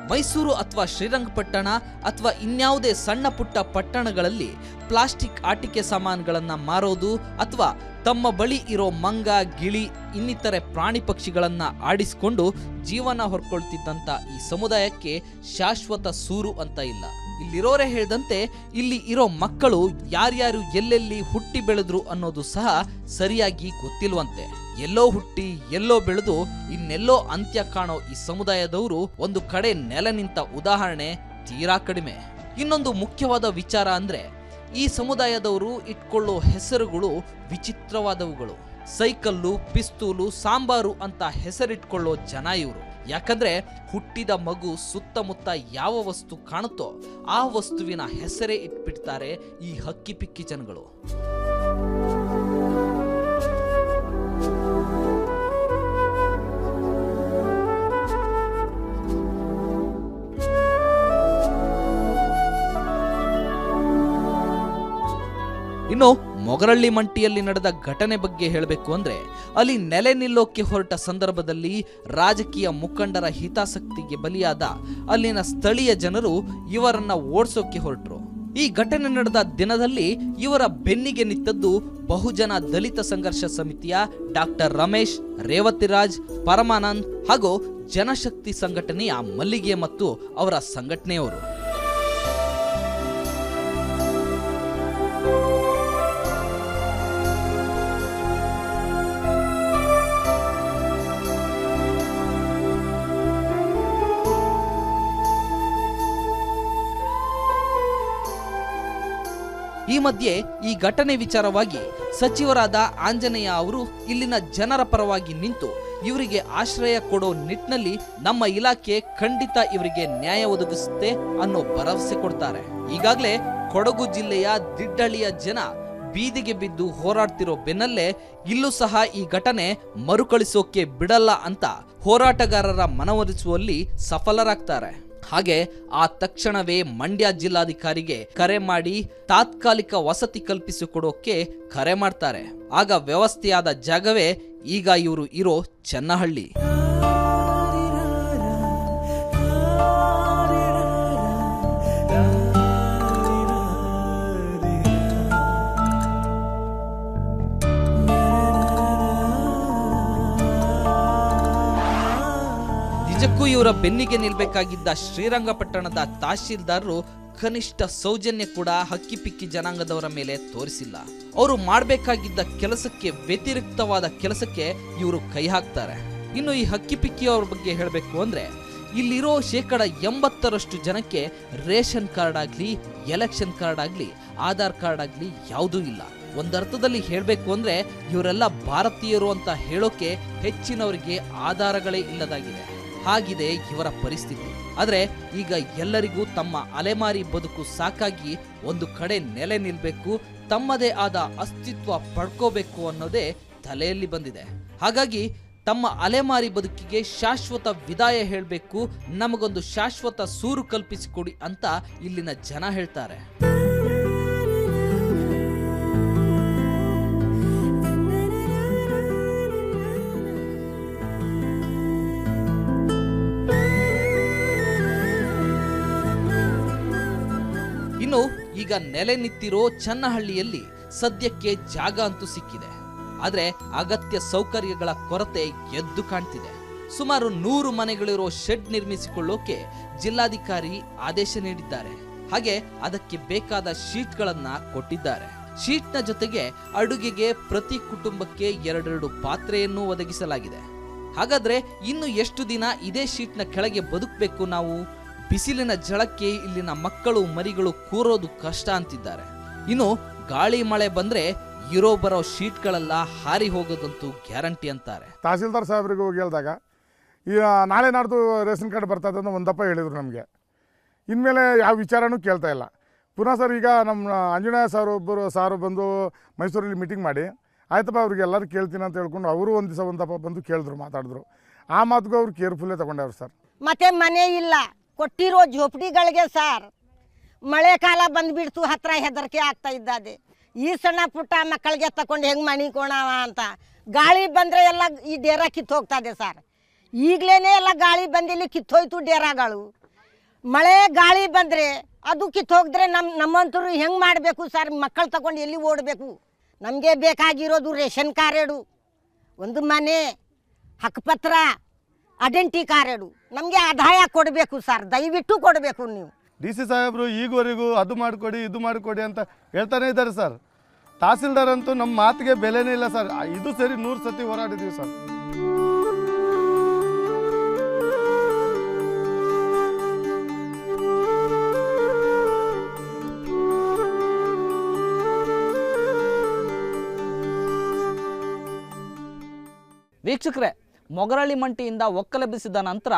Speaker 2: ಮೈಸೂರು ಅಥವಾ ಶ್ರೀರಂಗಪಟ್ಟಣ ಅಥವಾ ಇನ್ಯಾವುದೇ ಸಣ್ಣ ಪುಟ್ಟ ಪಟ್ಟಣಗಳಲ್ಲಿ ಪ್ಲಾಸ್ಟಿಕ್ ಆಟಿಕೆ ಸಾಮಾನುಗಳನ್ನು ಮಾರೋದು ಅಥವಾ ತಮ್ಮ ಬಳಿ ಇರೋ ಮಂಗ, ಗಿಳಿ, ಇನ್ನಿತರೆ ಪ್ರಾಣಿ ಪಕ್ಷಿಗಳನ್ನು ಆಡಿಸಿಕೊಂಡು ಜೀವನ ಹೊರ್ಕೊಳ್ತಿದ್ದಂಥ ಈ ಸಮುದಾಯಕ್ಕೆ ಶಾಶ್ವತ ಸೂರು ಅಂತ ಇಲ್ಲ. ಇಲ್ಲಿರೋರೇ ಹೇಳ್ದಂತೆ ಇಲ್ಲಿ ಇರೋ ಮಕ್ಕಳು ಯಾರ್ಯಾರು ಎಲ್ಲೆಲ್ಲಿ ಹುಟ್ಟಿ ಬೆಳೆದ್ರು ಅನ್ನೋದು ಸಹ ಸರಿಯಾಗಿ ಗೊತ್ತಿಲ್ವಂತೆ. ಎಲ್ಲೋ ಹುಟ್ಟಿ, ಎಲ್ಲೋ ಬೆಳೆದು, ಇನ್ನೆಲ್ಲೋ ಅಂತ್ಯ ಕಾಣೋ ಈ ಸಮುದಾಯದವರು ಒಂದು ಕಡೆ ನೆಲೆ ನಿಂತ ಉದಾಹರಣೆ ತೀರಾ ಕಡಿಮೆ. ಇನ್ನೊಂದು ಮುಖ್ಯವಾದ ವಿಚಾರ ಅಂದ್ರೆ, ಈ ಸಮುದಾಯದವರು ಇಟ್ಕೊಳ್ಳೋ ಹೆಸರುಗಳು ವಿಚಿತ್ರವಾದವುಗಳು. ಸೈಕಲ್ಲು, ಪಿಸ್ತೂಲು, ಸಾಂಬಾರು ಅಂತ ಹೆಸರಿಟ್ಕೊಳ್ಳೋ ಜನ ಇವರು. ಯಾಕಂದ್ರೆ ಹುಟ್ಟಿದ ಮಗು ಸುತ್ತಮುತ್ತ ಯಾವ ವಸ್ತು ಕಾಣುತ್ತೋ ಆ ವಸ್ತುವಿನ ಹೆಸರೇ ಇಟ್ಬಿಡ್ತಾರೆ ಈ ಹಕ್ಕಿ ಪಿಕ್ಕಿ ಜನಗಳು. ಇನ್ನು ಮೊಗರಳ್ಳಿ ಮಂಟಿಯಲ್ಲಿ ನಡೆದ ಘಟನೆ ಬಗ್ಗೆ ಹೇಳಬೇಕು ಅಂದ್ರೆ ಅಲ್ಲಿ ನೆಲೆ ನಿಲ್ಲೋಕೆ ಹೊರಟ ಸಂದರ್ಭದಲ್ಲಿ ರಾಜಕೀಯ ಮುಖಂಡರ ಹಿತಾಸಕ್ತಿಗೆ ಬಲಿಯಾದ ಅಲ್ಲಿನ ಸ್ಥಳೀಯ ಜನರು ಇವರನ್ನ ಓಡಿಸೋಕೆ ಹೊರಟರು. ಈ ಘಟನೆ ನಡೆದ ದಿನದಲ್ಲಿ ಇವರ ಬೆನ್ನಿಗೆ ನಿಂತದ್ದು ಬಹುಜನ ದಲಿತ ಸಂಘರ್ಷ ಸಮಿತಿಯ ಡಾಕ್ಟರ್ ರಮೇಶ್, ರೇವತಿರಾಜ್, ಪರಮಾನಂದ್ ಹಾಗೂ ಜನಶಕ್ತಿ ಸಂಘಟನೆಯ ಮಲ್ಲಿಗೆ ಮತ್ತು ಅವರ ಸಂಘಟನೆಯವರು. ಈ ಮಧ್ಯೆ ಈ ಘಟನೆ ವಿಚಾರವಾಗಿ ಸಚಿವರಾದ ಆಂಜನೇಯ ಅವರು ಇಲ್ಲಿನ ಜನರ ಪರವಾಗಿ ನಿಂತು ಇವರಿಗೆ ಆಶ್ರಯ ಕೊಡೋ ನಿಟ್ಟಿನಲ್ಲಿ ನಮ್ಮ ಇಲಾಖೆ ಖಂಡಿತ ಇವರಿಗೆ ನ್ಯಾಯ ಒದಗಿಸುತ್ತೆ ಅನ್ನೋ ಭರವಸೆ ಕೊಡ್ತಾರೆ. ಈಗಾಗಲೇ ಕೊಡಗು ಜಿಲ್ಲೆಯ ದಿಡ್ಡಳಿಯ ಜನ ಬೀದಿಗೆ ಬಿದ್ದು ಹೋರಾಡ್ತಿರೋ ಬೆನ್ನಲ್ಲೇ ಇಲ್ಲೂ ಸಹ ಈ ಘಟನೆ ಮರುಕಳಿಸೋಕೆ ಬಿಡಲ್ಲ ಅಂತ ಹೋರಾಟಗಾರರ ಮನವೊಲಿಸುವಲ್ಲಿ ಸಫಲರಾಗ್ತಾರೆ. ಹಾಗೆ ಆ ತಕ್ಷಣವೇ ಮಂಡ್ಯ ಜಿಲ್ಲಾಧಿಕಾರಿಗೆ ಕರೆ ಮಾಡಿ ತಾತ್ಕಾಲಿಕ ವಸತಿ ಕಲ್ಪಿಸಿಕೊಡೋಕೆ ಕರೆ ಮಾಡ್ತಾರೆ. ಆಗ ವ್ಯವಸ್ಥೆಯಾದ ಜಾಗವೇ ಈಗ ಇವರು ಇರೋ ಚನ್ನಹಳ್ಳಿ. ಇವರ ಬೆನ್ನಿಗೆ ನಿಲ್ಬೇಕಾಗಿದ್ದ ಶ್ರೀರಂಗಪಟ್ಟಣದ ತಹಶೀಲ್ದಾರರು ಕನಿಷ್ಠ ಸೌಜನ್ಯ ಕೂಡ ಹಕ್ಕಿಪಿಕ್ಕಿ ಜನಾಂಗದವರ ಮೇಲೆ ತೋರಿಸಿಲ್ಲ. ಅವರು ಮಾಡಬೇಕಾಗಿದ್ದ ಕೆಲಸಕ್ಕೆ ವ್ಯತಿರಿಕ್ತವಾದ ಕೆಲಸಕ್ಕೆ ಇವರು ಕೈ ಹಾಕ್ತಾರೆ. ಇನ್ನು ಈ ಹಕ್ಕಿಪಿಕ್ಕಿಯವರ ಬಗ್ಗೆ ಹೇಳಬೇಕು ಅಂದ್ರೆ, ಇಲ್ಲಿರೋ ಶೇಕಡ ಎಂಬತ್ತರಷ್ಟು ಜನಕ್ಕೆ ರೇಷನ್ ಕಾರ್ಡ್ ಆಗ್ಲಿ, ಎಲೆಕ್ಷನ್ ಕಾರ್ಡ್ ಆಗ್ಲಿ, ಆಧಾರ್ ಕಾರ್ಡ್ ಆಗ್ಲಿ ಯಾವುದೂ ಇಲ್ಲ. ಒಂದರ್ಥದಲ್ಲಿ ಹೇಳಬೇಕು ಅಂದ್ರೆ, ಇವರೆಲ್ಲ ಭಾರತೀಯರು ಅಂತ ಹೇಳೋಕೆ ಹೆಚ್ಚಿನವರಿಗೆ ಆಧಾರಗಳೇ ಇಲ್ಲದಾಗಿದೆ. ಹಾಗಿದೆ ಇವರ ಪರಿಸ್ಥಿತಿ. ಆದರೆ ಈಗ ಎಲ್ಲರಿಗೂ ತಮ್ಮ ಅಲೆಮಾರಿ ಬದುಕು ಸಾಕಾಗಿ ಒಂದು ಕಡೆ ನೆಲೆ ನಿಲ್ಬೇಕು, ತಮ್ಮದೇ ಆದ ಅಸ್ತಿತ್ವ ಪಡ್ಕೋಬೇಕು ಅನ್ನೋದೇ ತಲೆಯಲ್ಲಿ ಬಂದಿದೆ. ಹಾಗಾಗಿ ತಮ್ಮ ಅಲೆಮಾರಿ ಬದುಕಿಗೆ ಶಾಶ್ವತ ವಿದಾಯ ಹೇಳಬೇಕು, ನಮಗೊಂದು ಶಾಶ್ವತ ಸೂರು ಕಲ್ಪಿಸಿಕೊಡಿ ಅಂತ ಇಲ್ಲಿನ ಜನ ಹೇಳ್ತಾರೆ. ಈಗ ನೆಲೆ ನಿಂತಿರೋ ಚನ್ನಹಳ್ಳಿಯಲ್ಲಿ ಸದ್ಯಕ್ಕೆ ಜಾಗ ಅಂತೂ ಸಿಕ್ಕಿದೆ. ಆದ್ರೆ ಅಗತ್ಯ ಸೌಕರ್ಯಗಳ ಕೊರತೆ ಎದ್ದು ಕಾಣ್ತಿದೆ. ಸುಮಾರು ನೂರು ಮನೆಗಳಿರೋ ಶೆಡ್ ನಿರ್ಮಿಸಿಕೊಳ್ಳೋಕೆ ಜಿಲ್ಲಾಧಿಕಾರಿ ಆದೇಶ ನೀಡಿದ್ದಾರೆ. ಹಾಗೆ ಅದಕ್ಕೆ ಬೇಕಾದ ಶೀಟ್ಗಳನ್ನ ಕೊಟ್ಟಿದ್ದಾರೆ. ಶೀಟ್ನ ಜೊತೆಗೆ ಅಡುಗೆಗೆ ಪ್ರತಿ ಕುಟುಂಬಕ್ಕೆ ಎರಡೆರಡು ಪಾತ್ರೆಯನ್ನು ಒದಗಿಸಲಾಗಿದೆ. ಹಾಗಾದ್ರೆ ಇನ್ನು ಎಷ್ಟು ದಿನ ಇದೇ ಶೀಟ್ನ ಕೆಳಗೆ ಬದುಕಬೇಕು ನಾವು? ಬಿಸಿಲಿನ ಝಳಕ್ಕೆ ಇಲ್ಲಿನ ಮಕ್ಕಳು ಮರಿಗಳು ಕೂರೋದು ಕಷ್ಟ ಅಂತಿದ್ದಾರೆ. ಇನ್ನು ಗಾಳಿ ಮಳೆ ಬಂದ್ರೆ ಇರೋ ಬರೋ ಶೀಟ್ಗಳೆಲ್ಲ ಹಾರಿ ಹೋಗೋದಂತೂ ಗ್ಯಾರಂಟಿ ಅಂತಾರೆ.
Speaker 4: ತಹಸೀಲ್ದಾರ್ ಸಾಹೇಬ್ರಿಗೆ ಹೋಗಿ ಹೇಳಿದಾಗ ಈಗ ನಾಳೆ ನಾಡ್ದು ರೇಷನ್ ಕಾರ್ಡ್ ಬರ್ತದೆ ಅಂತ ಒಂದಪ್ಪ ಹೇಳಿದರು ನಮಗೆ. ಇನ್ಮೇಲೆ ಯಾವ ವಿಚಾರನೂ ಕೇಳ್ತಾ ಇಲ್ಲ. ಪುನಃ ಸರ್ ಈಗ ನಮ್ಮ ಅಂಜನೇಯ ಸರ್ ಒಬ್ಬರು ಸಾರು ಬಂದು ಮೈಸೂರಲ್ಲಿ ಮೀಟಿಂಗ್ ಮಾಡಿ ಆಯ್ತಪ್ಪ ಅವ್ರಿಗೆ ಎಲ್ಲರೂ ಕೇಳ್ತೀನಿ ಅಂತ ಹೇಳ್ಕೊಂಡು ಅವರು ಒಂದು ದಿವಸ ಒಂದಪ್ಪ ಬಂದು ಕೇಳಿದ್ರು ಮಾತಾಡಿದ್ರು. ಆ ಮಾತುಗೂ ಅವ್ರು ಕೇರ್ಫುಲ್ಲೇ ತಗೊಂಡವ್ರು ಸರ್.
Speaker 5: ಮತ್ತೆ ಮನೆ ಇಲ್ಲ. ಕೊಟ್ಟಿರೋ ಝೋಪಡಿಗಳಿಗೆ ಸಾರ್. ಮಳೆ ಕಾಲ ಬಂದ್ಬಿಡ್ತು, ಹತ್ರ ಹೆದರಿಕೆ ಆಗ್ತಾ ಇದ್ದದೆ ಈ ಸಣ್ಣ ಪುಟ್ಟ ಮಕ್ಕಳಿಗೆ ತಗೊಂಡು ಹೆಂಗೆ ಮಣಿ ಕೋಣವ ಅಂತ. ಗಾಳಿ ಬಂದರೆ ಎಲ್ಲ ಈ ಡೇರ ಕಿತ್ತು ಹೋಗ್ತದೆ ಸರ್. ಈಗಲೇ ಎಲ್ಲ ಗಾಳಿ ಬಂದಿಲ್ಲಿ ಕಿತ್ತೋಯ್ತು ಡೇರಾಗಳು. ಮಳೆ ಗಾಳಿ ಬಂದರೆ ಅದು ಕಿತ್ತು ಹೋಗಿದ್ರೆ ನಮ್ಮ ನಮ್ಮಂತರು ಹೆಂಗೆ ಮಾಡಬೇಕು ಸರ್? ಮಕ್ಕಳು ತಗೊಂಡು ಎಲ್ಲಿ ಓಡಬೇಕು? ನಮಗೆ ಬೇಕಾಗಿರೋದು ರೇಷನ್ ಕಾರ್ಡು. ಒಂದು ಮನೆ ಹಕ್ಕುಪತ್ರ ಐಡೆಂಟಿ ಕಾರ್ಡು. ನಮಗೆ ಆದಾಯ ಕೊಡಬೇಕು ಸರ್ ದಯವಿಟ್ಟು ಕೊಡಬೇಕು ನೀವು.
Speaker 6: ಡಿ ಸಿ ಸಾಹೇಬರು ಈಗವರೆಗೂ ಅದು ಮಾಡಿಕೊಡಿ ಇದು ಮಾಡಿಕೊಡಿ ಅಂತ ಹೇಳ್ತಾನೆ ಇದ್ದಾರೆ ಸರ್. ತಹಸೀಲ್ದಾರ್ ಅಂತೂ ನಮ್ಮ ಮಾತಿಗೆ ಬೆಲೆನೇ ಇಲ್ಲ ಸರ್. ಇದು ಸರಿ ನೂರು ಸತಿ ಹೋರಾಡಿದ್ದೀವಿ ಸರ್.
Speaker 1: ವೀಕ್ಷಕರೇ ಮೊಗರಳ್ಳಿ ಮಂಟಿಯಿಂದ ಒಕ್ಕಲೆಬ್ಬಿಸಿದ ನಂತರ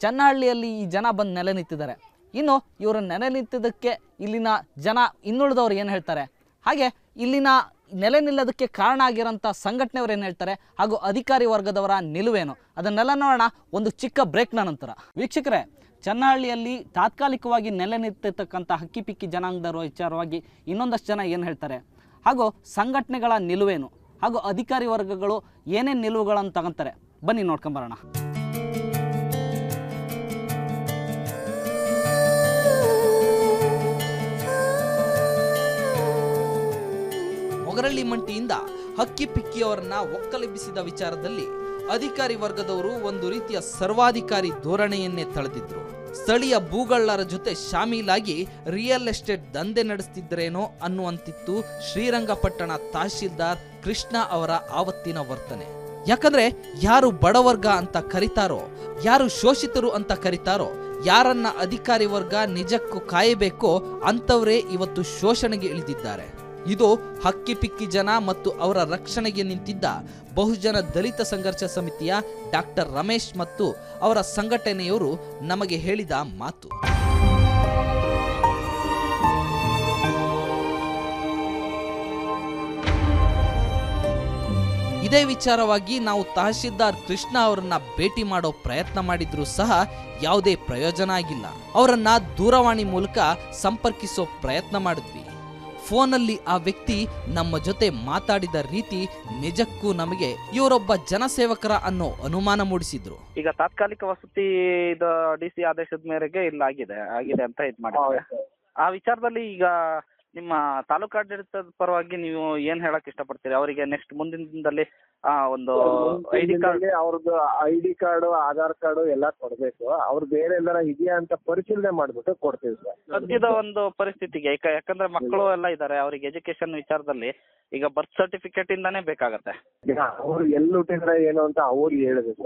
Speaker 1: ಚನ್ನಹಳ್ಳಿಯಲ್ಲಿ ಈ ಜನ ಬಂದು ನೆಲೆ ನಿಂತಿದ್ದಾರೆ. ಇನ್ನು ಇವರು ನೆಲೆ ನಿಂತಿದ್ದಕ್ಕೆ ಇಲ್ಲಿನ ಜನ ಇನ್ನುಳಿದವ್ರು ಏನು ಹೇಳ್ತಾರೆ? ಹಾಗೆ ಇಲ್ಲಿನ ನೆಲೆ ನಿಲ್ಲೋದಕ್ಕೆ ಕಾರಣ ಆಗಿರೋಂಥ ಸಂಘಟನೆಯವರು ಏನು ಹೇಳ್ತಾರೆ? ಹಾಗೂ ಅಧಿಕಾರಿ ವರ್ಗದವರ ನಿಲುವೇನು? ಅದನ್ನೆಲ್ಲ ನೋಡೋಣ ಒಂದು ಚಿಕ್ಕ ಬ್ರೇಕ್ನ ನಂತರ. ವೀಕ್ಷಕರೇ, ಚನ್ನಹಳ್ಳಿಯಲ್ಲಿ ತಾತ್ಕಾಲಿಕವಾಗಿ ನೆಲೆ ನಿಂತಿರ್ತಕ್ಕಂಥ ಹಕ್ಕಿ ಪಿಕ್ಕಿ ಜನಾಂಗದವರ ವಿಚಾರವಾಗಿ ಇನ್ನೊಂದಷ್ಟು ಜನ ಏನು ಹೇಳ್ತಾರೆ? ಹಾಗೂ ಸಂಘಟನೆಗಳ ನಿಲುವೇನು? ಹಾಗೂ ಅಧಿಕಾರಿ ವರ್ಗಗಳು ಏನೇನು ನಿಲುವುಗಳನ್ನು ತಗೊಂತಾರೆ? ಬನ್ನಿ ನೋಡ್ಕೊಂಬರೋಣ
Speaker 2: ಮೊಗರಳ್ಳಿ ಮಂಟಿಯಿಂದ ಹಕ್ಕಿ ಪಿಕ್ಕಿಯವರನ್ನ ಒಕ್ಕಲೆಬ್ಬಿಸಿದ ವಿಚಾರದಲ್ಲಿ ಅಧಿಕಾರಿ ವರ್ಗದವರು ಒಂದು ರೀತಿಯ ಸರ್ವಾಧಿಕಾರಿ ಧೋರಣೆಯನ್ನೇ ತಳೆದಿದ್ರು. ಸ್ಥಳೀಯ ಭೂಗಳ್ಳರ ಜೊತೆ ಶಾಮೀಲಾಗಿ ರಿಯಲ್ ಎಸ್ಟೇಟ್ ದಂಧೆ ನಡೆಸ್ತಿದ್ರೇನೋ ಅನ್ನುವಂತಿತ್ತು ಶ್ರೀರಂಗಪಟ್ಟಣ ತಹಶೀಲ್ದಾರ್ ಕೃಷ್ಣ ಅವರ ಆವತ್ತಿನ ವರ್ತನೆ. ಯಾಕಂದ್ರೆ ಯಾರು ಬಡವರ್ಗ ಅಂತ ಕರಿತಾರೋ, ಯಾರು ಶೋಷಿತರು ಅಂತ ಕರಿತಾರೋ, ಯಾರನ್ನ ಅಧಿಕಾರಿ ವರ್ಗ ನಿಜಕ್ಕೂ ಕಾಯಬೇಕೋ ಅಂತವರೇ ಇವತ್ತು ಶೋಷಣೆಗೆ ಇಳಿದಿದ್ದಾರೆ. ಇದು ಹಕ್ಕಿಪಿಕ್ಕಿ ಜನ ಮತ್ತು ಅವರ ರಕ್ಷಣೆಗೆ ನಿಂತಿದ್ದ ಬಹುಜನ ದಲಿತ ಸಂಘರ್ಷ ಸಮಿತಿಯ ಡಾಕ್ಟರ್ ರಮೇಶ್ ಮತ್ತು ಅವರ ಸಂಘಟನೆಯವರು ನಮಗೆ ಹೇಳಿದ ಮಾತು. ಇದೇ ವಿಚಾರವಾಗಿ ನಾವು ತಹಶೀಲ್ದಾರ್ ಕೃಷ್ಣ ಅವರನ್ನ ಭೇಟಿ ಮಾಡೋ ಪ್ರಯತ್ನ ಮಾಡಿದ್ರೂ ಸಹ ಯಾವುದೇ ಪ್ರಯೋಜನ ಆಗಿಲ್ಲ. ಅವರನ್ನ ದೂರವಾಣಿ ಮೂಲಕ ಸಂಪರ್ಕಿಸೋ ಪ್ರಯತ್ನ ಮಾಡಿದ್ವಿ. ಫೋನಲ್ಲಿ ಆ ವ್ಯಕ್ತಿ ನಮ್ಮ ಜೊತೆ ಮಾತಾಡಿದ ರೀತಿ ನಿಜಕ್ಕೂ ನಮಗೆ ಇವರೊಬ್ಬ ಜನಸೇವಕರ ಅನ್ನೋ ಅನುಮಾನ ಮೂಡಿಸಿದ್ರು.
Speaker 7: ಈಗ ತಾತ್ಕಾಲಿಕ ವಸತಿ ಡಿಸಿ ಆದೇಶದ ಮೇರೆಗೆ ಇಲ್ಲ ಆಗಿದೆ ಆಗಿದೆ ಅಂತ ಇದ್ ಮಾಡಿ ಆ ವಿಚಾರದಲ್ಲಿ ಈಗ ನಿಮ್ಮ ತಾಲೂಕು ಆಡಳಿತದ ಪರವಾಗಿ ನೀವು ಏನ್ ಹೇಳಕ್ ಇಷ್ಟಪಡ್ತೀರಿ? ಅವರಿಗೆ ನೆಕ್ಸ್ಟ್ ಮುಂದಿನ ದಿನದಲ್ಲಿ ಆ ಒಂದು ಐಡಿ ಕಾರ್ಡ್
Speaker 8: ಅವ್ರದ್ದು ID card card Aadhaar card ಎಲ್ಲ ಕೊಡ್ಬೇಕು. ಅವ್ರು ಬೇರೆ ಎಲ್ಲಾರ ಇದೆಯಾ ಅಂತ ಪರಿಶೀಲನೆ ಮಾಡ್ಬಿಟ್ಟು ಕೊಡ್ತೀವಿ ಸರ್.
Speaker 7: ಸದ್ಯದ ಒಂದು ಪರಿಸ್ಥಿತಿಗೆ ಯಾಕ- ಯಾಕಂದ್ರೆ ಮಕ್ಕಳು ಎಲ್ಲ ಇದ್ದಾರೆ ಅವ್ರಿಗೆ ಎಜುಕೇಶನ್ ವಿಚಾರದಲ್ಲಿ ಈಗ ಬರ್ತ್ ಸರ್ಟಿಫಿಕೇಟ್ ಇಂದಾನೇ ಬೇಕಾಗತ್ತೆ.
Speaker 8: ಈಗ ಅವ್ರು ಎಲ್ಲಿ ಹುಟ್ಟಿದ್ರೆ ಏನು ಅಂತ ಅವ್ರು ಹೇಳಬೇಕು.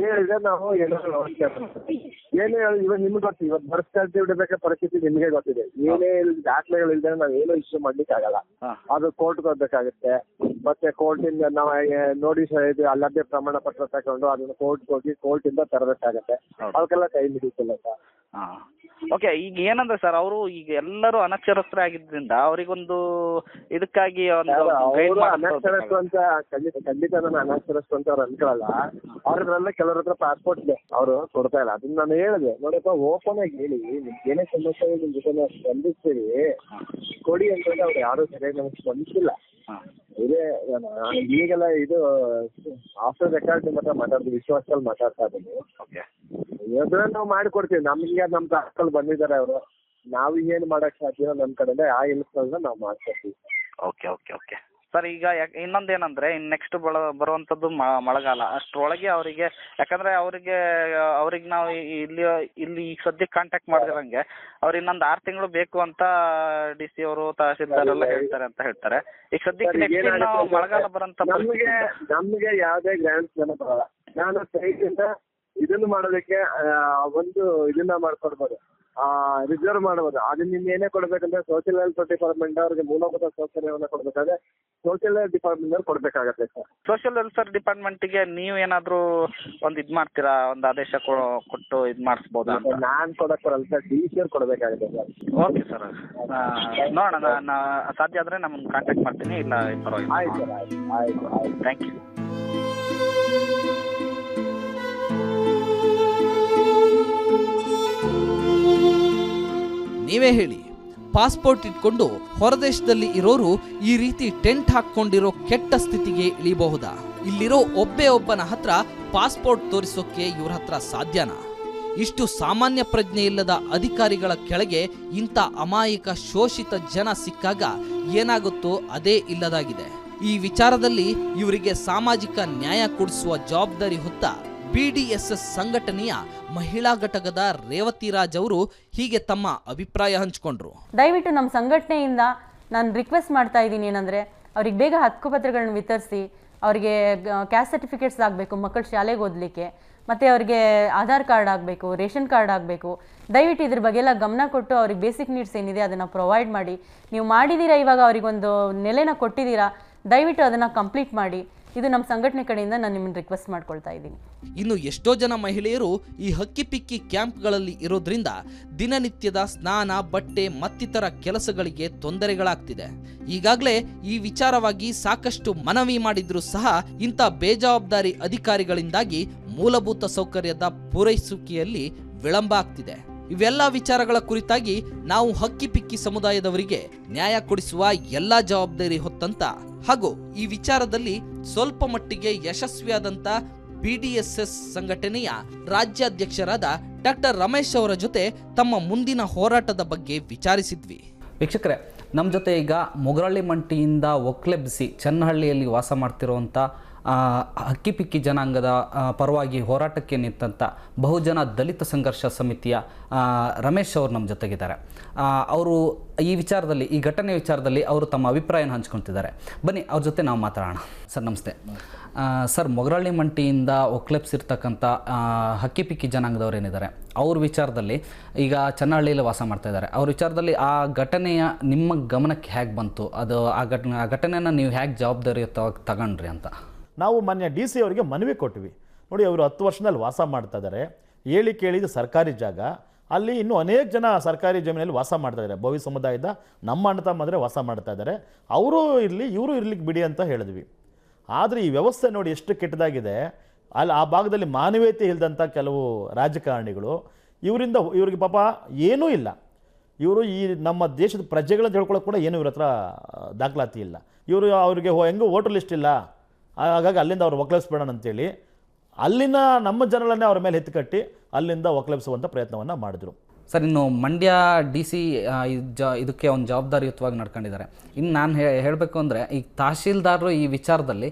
Speaker 8: ಹೇಳಿದ್ರೆ ನಾವು ಏನಾದ್ರು ವ್ಯವಸ್ಥೆ ಮಾಡ್ತೀವಿ. ಏನೇ ಹೇಳಿ ಇವಾಗ ನಿಮ್ಗೆ ಗೊತ್ತು ಇವತ್ತು ಬರ್ತ್ ಸರ್ಟಿಫಿಕೇಟ್ ಬೇಕಾದ ಪರಿಸ್ಥಿತಿ ನಿಮಗೆ ಗೊತ್ತಿದೆ. ಏನೇ ದಾಖಲೆಗಳು ಇಲ್ದೇ ನಾವು ಏನೂ ಇಶ್ಯೂ ಮಾಡ್ಲಿಕ್ಕೆ ಆಗಲ್ಲ
Speaker 7: ಹಾ.
Speaker 8: ಅದು ಕೋರ್ಟ್ ಹೋಗ್ಬೇಕಾಗುತ್ತೆ. ಮತ್ತೆ ಕೋರ್ಟಿಂದ ನಾವು ನೋಟಿಸ್ ಇದು ಅಲ್ಲದೆ ಪ್ರಮಾಣ ಪತ್ರ ತಗೊಂಡು ಅದನ್ನ ಕೋರ್ಟ್ ಹೋಗಿ ಇಂದ ತರಬೇಕಾಗತ್ತೆ
Speaker 7: ಹೌದು.
Speaker 8: ಅದಕ್ಕೆಲ್ಲ ಟೈಮ್ ಹಿಡಿತಿಲ್ಲ ಸರ್.
Speaker 7: ಹಾ. ಓಕೆ ಈಗ ಏನಂದ್ರೆ ಸರ್ ಅವರು ಈಗ ಎಲ್ಲರೂ ಅನಕ್ಷರಸ್ಥರಾಗಿದ್ದರಿಂದ ಅವರಿಗೊಂದು ಇದಕ್ಕಾಗಿ ಒಂದು ಗೈಡ್
Speaker 8: ಅವರು ಅನಕ್ಷರಸ್ತು ಅಂತ ಖಂಡಿತ ಖಂಡಿತ ನಾನು ಅನಕ್ಷರಸ್ಥ ಅಂತ ಅವ್ರು ಅನ್ಕೊಳಲ್ಲ. ಅವ್ರದ್ರಲ್ಲ ಕೆಲವ್ರ ಹತ್ರ ಪಾಸ್ಪೋರ್ಟ್ ಇದೆ. ಅವರು ಕೊಡ್ತಾ ಇಲ್ಲ. ಅದನ್ನ ನಾನು ಹೇಳಿದೆ. ನೋಡಪ್ಪ ಓಪನ್ ಆಗಿ ಹೇಳಿ. ನಿಮ್ಗೆ ಏನೇ ಸಮಸ್ಯೆ ಇದೆ ನಿಮ್ ಜೊತೆ ನಾವು ಸ್ಪಂದಿಸ್ತೀವಿ ಕೊಡಿ ಅಂತಂದ್ರೆ ಅವ್ರು ಯಾರು ಸರಿಯಾಗಿ ನಮ್ಗೆ ಸ್ಪಂದಿಸಿಲ್ಲ ಇದೇ ಈಗೆಲ್ಲ ಇದು ಆಫ್ಟರ್ ರೆಕಾರ್ಡ್ ಮಾತ್ರ ಹತ್ರ ಮಾತಾಡ್ತೀವಿ ವಿಶ್ವಾಸದಲ್ಲಿ ಮಾತಾಡ್ತಾ ಇದ್ದೀನಿ.
Speaker 7: ಓಕೆ
Speaker 8: ಇವಾಗ ನಾವು ಮಾಡಿಕೊಡ್ತೀವಿ ನಮ್ಗೆ ನಮ್ಮ ತಾಕಲ್ಲಿ ಬಂದಿದ್ದಾರೆ ಅವರು. ನಾವು ಏನು ಮಾಡಕ್ ಸಾಧ್ಯ ನಮ್ಮ ಕಡೆಯಿಂದ ಆ ಹೆಲ್ಪ್ಗಳನ್ನ ನಾವು ಮಾಡ್ಕೊಡ್ತೀವಿ.
Speaker 7: ಓಕೆ ಓಕೆ ಓಕೆ ಸರ್ ಈಗ ಇನ್ನೊಂದು ಇನ್ನೊಂದೇನಂದ್ರೆ ಇನ್ನು ನೆಕ್ಸ್ಟ್ ಬರುವಂಥದ್ದು ಮಳೆಗಾಲ. ಅಷ್ಟರೊಳಗೆ ಅವರಿಗೆ ಯಾಕಂದ್ರೆ ಅವರಿಗೆ ಅವ್ರಿಗೆ ನಾವು ಇಲ್ಲಿ ಇಲ್ಲಿ ಈಗ ಸದ್ಯಕ್ಕೆ ಕಾಂಟ್ಯಾಕ್ಟ್ ಮಾಡ್ದಿರಂಗೆ ಅವ್ರು ಇನ್ನೊಂದು ಆರು ತಿಂಗಳು ಬೇಕು ಅಂತ ಡಿ ಸಿ ಅವರು ತಹಸೀಲ್ದಾರ್ ಎಲ್ಲ ಹೇಳ್ತಾರೆ ಅಂತ ಹೇಳ್ತಾರೆ. ಈಗ ಸದ್ಯಕ್ಕೆ ನೆಕ್ಸ್ಟ್ ನಾವು ಮಳೆಗಾಲ ಬರೋಂಥ
Speaker 8: ನಮ್ಗೆ ನಮಗೆ ಯಾವುದೇ ಗ್ರಾಂಟ್ಸ್ ಜನ ಬರಲ್ಲ. ನಾನು ಸೈಟಿಂದ ಇಂದ ಇದನ್ನು ಮಾಡೋದಕ್ಕೆ ಒಂದು ಇದನ್ನ ಮಾಡ್ಕೊಡ್ಬೋದು. ರಿಸರ್ವ್ ಮಾಡಬಹುದು ಅದು ನಿಮ್ಗೆ ಏನೇ ಕೊಡ್ಬೇಕಂದ್ರೆ ಸೋಷಿಯಲ್ ವೆಲ್ಫೇರ್ ಡಿಪಾರ್ಟ್ಮೆಂಟ್ ಅವ್ರಿಗೆ ಮೂಲಭೂತ ಸೌಕರ್ಯವನ್ನ ಕೊಡ್ಬೇಕಾದ್ರೆ ಸೋಷಿಯಲ್ ಡಿಪಾರ್ಟ್ಮೆಂಟ್ ಅವ್ರು ಕೊಡ್ಬೇಕಾಗತ್ತೆ ಸರ್.
Speaker 7: ಸೋಷಿಯಲ್ ವೆಲ್ಫೇರ್ ಡಿಪಾರ್ಟ್ಮೆಂಟ್ಗೆ ನೀವು ಏನಾದರೂ ಒಂದು ಇದ್ ಮಾಡ್ತೀರಾ? ಒಂದು ಆದೇಶ ಕೊಟ್ಟು ಇದ್ ಮಾಡಿಸ್ಬೋದಾ ಅಂತ?
Speaker 8: ನಾನ್ ಕೊಡಕ್ ಬರಲ್ಲ ಸರ್. ಡಿ ಸಿ ಅವ್ರು ಕೊಡ್ಬೇಕಾಗತ್ತೆ ಸರ್.
Speaker 7: ಓಕೆ ಸರ್ ನೋಡೋಣ. ಸಾಧ್ಯ ಆದ್ರೆ ನಮ್ಮನ್ನು ಕಾಂಟ್ಯಾಕ್ಟ್ ಮಾಡ್ತೀನಿ. ಇಲ್ಲ
Speaker 8: ಆಯ್ತು
Speaker 7: ಪರವಾಗಿಲ್ಲ
Speaker 8: ಸರ್ ಆಯ್ತು. ಆಯ್ತು ಆಯ್ತು.
Speaker 7: ಥ್ಯಾಂಕ್ ಯು
Speaker 2: ನೀವೇ ಹೇಳಿ. ಪಾಸ್ಪೋರ್ಟ್ ಇಟ್ಕೊಂಡು ಹೊರದೇಶದಲ್ಲಿ ಇರೋರು ಈ ರೀತಿ ಟೆಂಟ್ ಹಾಕೊಂಡಿರೋ ಕೆಟ್ಟ ಸ್ಥಿತಿಗೆ ಇಳಿಬಹುದಾ ಇಲ್ಲಿರೋ ಒಬ್ಬೇ ಒಬ್ಬನ ಹತ್ರ ಪಾಸ್ಪೋರ್ಟ್ ತೋರಿಸೋಕೆ ಇವ್ರ ಹತ್ರ ಸಾಧ್ಯನಾ? ಇಷ್ಟು ಸಾಮಾನ್ಯ ಪ್ರಜ್ಞೆ ಇಲ್ಲದ ಅಧಿಕಾರಿಗಳ ಕೆಳಗೆ ಇಂಥ ಅಮಾಯಕ ಶೋಷಿತ ಜನ ಸಿಕ್ಕಾಗ ಏನಾಗುತ್ತೋ ಅದೇ ಇಲ್ಲದಾಗಿದೆ. ಈ ವಿಚಾರದಲ್ಲಿ ಇವರಿಗೆ ಸಾಮಾಜಿಕ ನ್ಯಾಯ ಕೊಡಿಸುವ ಜವಾಬ್ದಾರಿ ಹೊತ್ತ ಬಿಡಿಎಸ್ಎಸ್ ಸಂಘಟನೆಯ ಮಹಿಳಾ ಘಟಕದ ರೇವತಿ ರಾಜ್ ಅವರು ಹೀಗೆ ತಮ್ಮ ಅಭಿಪ್ರಾಯ ಹಂಚಿಕೊಂಡ್ರು.
Speaker 9: ದಯವಿಟ್ಟು ನಮ್ಮ ಸಂಘಟನೆಯಿಂದ ನಾನು ರಿಕ್ವೆಸ್ಟ್ ಮಾಡ್ತಾ ಇದ್ದೀನಿ ಏನಂದ್ರೆ, ಅವ್ರಿಗೆ ಬೇಗ ಹಕ್ಕುಪತ್ರಗಳನ್ನ ವಿತರಿಸಿ, ಅವರಿಗೆ ಕ್ಯಾಸ್ಟ್ ಸರ್ಟಿಫಿಕೇಟ್ಸ್ ಆಗಬೇಕು, ಮಕ್ಕಳು ಶಾಲೆಗೆ ಓದಲಿಕ್ಕೆ, ಮತ್ತು ಅವರಿಗೆ ಆಧಾರ್ ಕಾರ್ಡ್ ಆಗಬೇಕು, ರೇಷನ್ ಕಾರ್ಡ್ ಆಗಬೇಕು. ದಯವಿಟ್ಟು ಇದ್ರ ಬಗ್ಗೆ ಎಲ್ಲ ಗಮನ ಕೊಟ್ಟು ಅವ್ರಿಗೆ ಬೇಸಿಕ್ ನೀಡ್ಸ್ ಏನಿದೆ ಅದನ್ನು ಪ್ರೊವೈಡ್ ಮಾಡಿ. ನೀವು ಮಾಡಿದ್ದೀರಾ ಇವಾಗ ಅವರಿಗೊಂದು ನೆಲೆನ ಕೊಟ್ಟಿದ್ದೀರಾ ದಯವಿಟ್ಟು ಅದನ್ನು ಕಂಪ್ಲೀಟ್ ಮಾಡಿ. ಇದು ನಮ್ಮ ಸಂಘಟನೆ ಕಡೆಯಿಂದ ನಾನು ನಿಮ್ಮನ್ನು ರಿಕ್ವೆಸ್ಟ್ ಮಾಡ್ಕೊಳ್ತಾ ಇದ್ದೀನಿ.
Speaker 2: ಇನ್ನು ಎಷ್ಟೋ ಜನ ಮಹಿಳೆಯರು ಈ ಹಕ್ಕಿಪಿಕ್ಕಿ ಕ್ಯಾಂಪ್ಗಳಲ್ಲಿ ಇರೋದ್ರಿಂದ ದಿನನಿತ್ಯದ ಸ್ನಾನ, ಬಟ್ಟೆ ಮತ್ತಿತರ ಕೆಲಸಗಳಿಗೆ ತೊಂದರೆಗಳಾಗ್ತಿದೆ. ಈಗಾಗಲೇ ಈ ವಿಚಾರವಾಗಿ ಸಾಕಷ್ಟು ಮನವಿ ಮಾಡಿದ್ರೂ ಸಹ ಇಂಥ ಬೇಜವಾಬ್ದಾರಿ ಅಧಿಕಾರಿಗಳಿಂದಾಗಿ ಮೂಲಭೂತ ಸೌಕರ್ಯದ ಪೂರೈಸುವಿಕೆಯಲ್ಲಿ ವಿಳಂಬ ಆಗ್ತಿದೆ. ಇವೆಲ್ಲ ವಿಚಾರಗಳ ಕುರಿತಾಗಿ ನಾವು ಹಕ್ಕಿಪಿಕ್ಕಿ ಸಮುದಾಯದವರಿಗೆ ನ್ಯಾಯ ಕೊಡಿಸುವ ಎಲ್ಲಾ ಜವಾಬ್ದಾರಿ ಹೊತ್ತಂತ. ಹಾಗೂ ಈ ವಿಚಾರದಲ್ಲಿ ಸ್ವಲ್ಪ ಮಟ್ಟಿಗೆ ಯಶಸ್ವಿಯಾದಂತ ಬಿಡಿಎಸ್ಎಸ್ ಸಂಘಟನೆಯ ರಾಜ್ಯಾಧ್ಯಕ್ಷರಾದ ಡಾಕ್ಟರ್ ರಮೇಶ್ ಅವರ ಜೊತೆ ತಮ್ಮ ಮುಂದಿನ ಹೋರಾಟದ ಬಗ್ಗೆ ವಿಚಾರಿಸಿದ್ವಿ.
Speaker 1: ವೀಕ್ಷಕರೇ ನಮ್ಮ ಜೊತೆ ಈಗ ಮೊಗರಳ್ಳಿ ಮಂಟಿಯಿಂದ ಒಕ್ಲೆಬ್ಸಿ ಚನ್ನಹಳ್ಳಿಯಲ್ಲಿ ವಾಸ ಮಾಡ್ತಿರುವಂಥ ಹಕ್ಕಿಪಿಕ್ಕಿ ಜನಾಂಗದ ಪರವಾಗಿ ಹೋರಾಟಕ್ಕೆ ನಿಂತಂಥ ಬಹುಜನ ದಲಿತ ಸಂಘರ್ಷ ಸಮಿತಿಯ ರಮೇಶ್ ಅವರು ನಮ್ಮ ಜೊತೆಗಿದ್ದಾರೆ. ಅವರು ಈ ವಿಚಾರದಲ್ಲಿ, ಈ ಘಟನೆ ವಿಚಾರದಲ್ಲಿ ಅವರು ತಮ್ಮ ಅಭಿಪ್ರಾಯನ ಹಂಚ್ಕೊತಿದ್ದಾರೆ ಬನ್ನಿ, ಅವ್ರ ಜೊತೆ ನಾವು ಮಾತಾಡೋಣ. ಸರ್, ನಮಸ್ತೆ. ಸರ್, ಮೊಗರಳ್ಳಿ ಮಂಟಿಯಿಂದ ಒಕ್ಲೆಪ್ಸಿರ್ತಕ್ಕಂಥ ಹಕ್ಕಿ ಹಕ್ಕಿಪಿಕ್ಕಿ ಜನಾಂಗದವ್ರು ಏನಿದ್ದಾರೆ? ಅವ್ರ ವಿಚಾರದಲ್ಲಿ ಈಗ ಚನ್ನಹಳ್ಳಿಯಲ್ಲಿ ವಾಸ ಮಾಡ್ತಾ ಇದ್ದಾರೆ. ಅವ್ರ ವಿಚಾರದಲ್ಲಿ ಆ ಘಟನೆಯ ನಿಮ್ಮ ಗಮನಕ್ಕೆ ಹೇಗೆ ಬಂತು? ಅದು ಆ ಘಟನೆ, ಆ ಘಟನೆಯನ್ನು ನೀವು ಹೇಗೆ ಜವಾಬ್ದಾರಿಯುತವಾಗಿ ತಗೊಂಡ್ರಿ ಅಂತ.
Speaker 10: ನಾವು ಮೊನ್ನೆ ಡಿ ಸಿ ಅವರಿಗೆ ಮನವಿ ಕೊಟ್ವಿ ನೋಡಿ, ಅವರು ಹತ್ತು ವರ್ಷದಲ್ಲಿ ವಾಸ ಮಾಡ್ತಾ ಇದ್ದಾರೆ. ಹೇಳಿ ಕೇಳಿದ ಸರ್ಕಾರಿ ಜಾಗ, ಅಲ್ಲಿ ಇನ್ನೂ ಅನೇಕ ಜನ ಸರ್ಕಾರಿ ಜಮೀನಲ್ಲಿ ವಾಸ ಮಾಡ್ತಾ ಇದ್ದಾರೆ. ಭವಿ ಸಮುದಾಯದ ನಮ್ಮ ಅಣ್ಣ ತಮ್ಮಂದ್ರೆ ವಾಸ ಮಾಡ್ತಾ ಇದ್ದಾರೆ. ಅವರು ಇರಲಿ, ಇವರು ಇರ್ಲಿಕ್ಕೆ ಬಿಡಿ ಅಂತ ಹೇಳಿದ್ವಿ. ಆದರೆ ಈ ವ್ಯವಸ್ಥೆ ನೋಡಿ ಎಷ್ಟು ಕೆಟ್ಟದಾಗಿದೆ. ಅಲ್ಲಿ ಆ ಭಾಗದಲ್ಲಿ ಮಾನವೀಯತೆ ಇಲ್ಲದಂಥ ಕೆಲವು ರಾಜಕಾರಣಿಗಳು, ಇವರಿಂದ ಇವ್ರಿಗೆ ಪಾಪ ಏನೂ ಇಲ್ಲ. ಇವರು ಈ ನಮ್ಮ ದೇಶದ ಪ್ರಜೆಗಳನ್ನ ಹೇಳ್ಕೊಳ್ಳೋಕೆ ಕೂಡ ಏನು ಇವ್ರ ಹತ್ರ ದಾಖಲಾತಿ ಇಲ್ಲ. ಇವರು ಅವರಿಗೆ ಹೆಂಗೂ ವೋಟರ್ ಲಿಸ್ಟ್ ಇಲ್ಲ. ಹಾಗಾಗಿ ಅಲ್ಲಿಂದ ಅವ್ರು ಒಕ್ಕಲಿಸ್ಬೇಡ ಅಂತೇಳಿ ಅಲ್ಲಿನ ನಮ್ಮ ಜನರನ್ನೇ ಅವ್ರ ಮೇಲೆ ಎತ್ತುಕಟ್ಟಿ ಅಲ್ಲಿಂದ ಒಕ್ಕಲಿಸುವಂಥ ಪ್ರಯತ್ನವನ್ನು ಮಾಡಿದ್ರು.
Speaker 1: ಸರ್, ಇನ್ನು ಮಂಡ್ಯ ಡಿ ಸಿ ಜ, ಇದಕ್ಕೆ ಒಂದು ಜವಾಬ್ದಾರಿಯುತವಾಗಿ ನಡ್ಕೊಂಡಿದ್ದಾರೆ. ಇನ್ನು ನಾನು ಹೇಳಬೇಕು ಅಂದರೆ, ಈ ತಹಶೀಲ್ದಾರರು ಈ ವಿಚಾರದಲ್ಲಿ